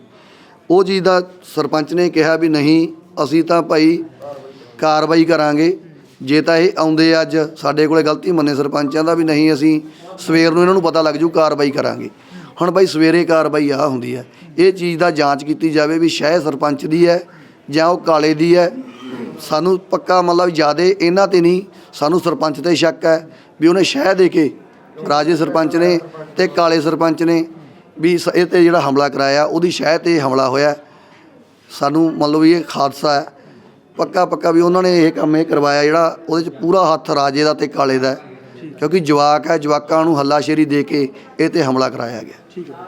ਉਹ ਚੀਜ਼ ਦਾ ਸਰਪੰਚ ਨੇ ਕਿਹਾ ਵੀ ਨਹੀਂ, ਅਸੀਂ ਤਾਂ ਭਾਈ ਕਾਰਵਾਈ ਕਰਾਂਗੇ, ਜੇ ਤਾਂ ਇਹ ਆਉਂਦੇ ਅੱਜ ਸਾਡੇ ਕੋਲੇ ਗਲਤੀ ਮੰਨੇ ਸਰਪੰਚਾਂ ਦਾ ਵੀ ਨਹੀਂ, ਅਸੀਂ ਸਵੇਰ ਨੂੰ ਇਹਨਾਂ ਨੂੰ ਪਤਾ ਲੱਗ ਜੂ, ਕਾਰਵਾਈ ਕਰਾਂਗੇ। ਹੁਣ ਬਾਈ ਸਵੇਰੇ ਕਾਰਵਾਈ ਆ ਹੁੰਦੀ ਹੈ। ਇਹ ਚੀਜ਼ ਦਾ ਜਾਂਚ ਕੀਤੀ ਜਾਵੇ ਵੀ ਸ਼ਹਿ ਸਰਪੰਚ ਦੀ ਹੈ ਜਾਂ ਉਹ ਕਾਲੇ ਦੀ ਹੈ। ਸਾਨੂੰ ਪੱਕਾ ਮਤਲਬ ਜਿਆਦੇ ਇਹਨਾਂ ਤੇ ਨਹੀਂ, ਸਾਨੂੰ ਸਰਪੰਚ ਤੇ ਸ਼ੱਕ ਹੈ ਵੀ ਉਹਨੇ ਸ਼ਹਿ ਦੇ ਕੇ ਰਾਜੇ ਸਰਪੰਚ ਨੇ ਤੇ ਕਾਲੇ ਸਰਪੰਚ ਨੇ ਵੀ ਸ- ਇਹ ਤੇ ਜਿਹੜਾ ਹਮਲਾ ਕਰਾਇਆ, ਉਹਦੀ ਸ਼ਹਿ ਤੇ ਹਮਲਾ ਹੋਇਆ। ਸਾਨੂੰ ਮੰਨ ਲਓ ਵੀ ਇਹ ਹਾਦਸਾ ਹੈ। ਪੱਕਾ ਪੱਕਾ ਵੀ ਉਹਨਾਂ ਨੇ ਇਹ ਕੰਮ ਇਹ ਕਰਵਾਇਆ ਜਿਹੜਾ ਉਹਦੇ ਚ ਪੂਰਾ ਹੱਥ ਰਾਜੇ ਦਾ ਤੇ ਕਾਲੇ ਦਾ ਹੈ। ਕਿਉਂਕਿ ਜਵਾਕ ਹੈ ਜਵਾਕਾਂ ਨੂੰ ਹੱਲਾਸ਼ੇਰੀ ਦੇ ਕੇ ਇਹ ਤੇ ਹਮਲਾ ਕਰਾਇਆ ਗਿਆ।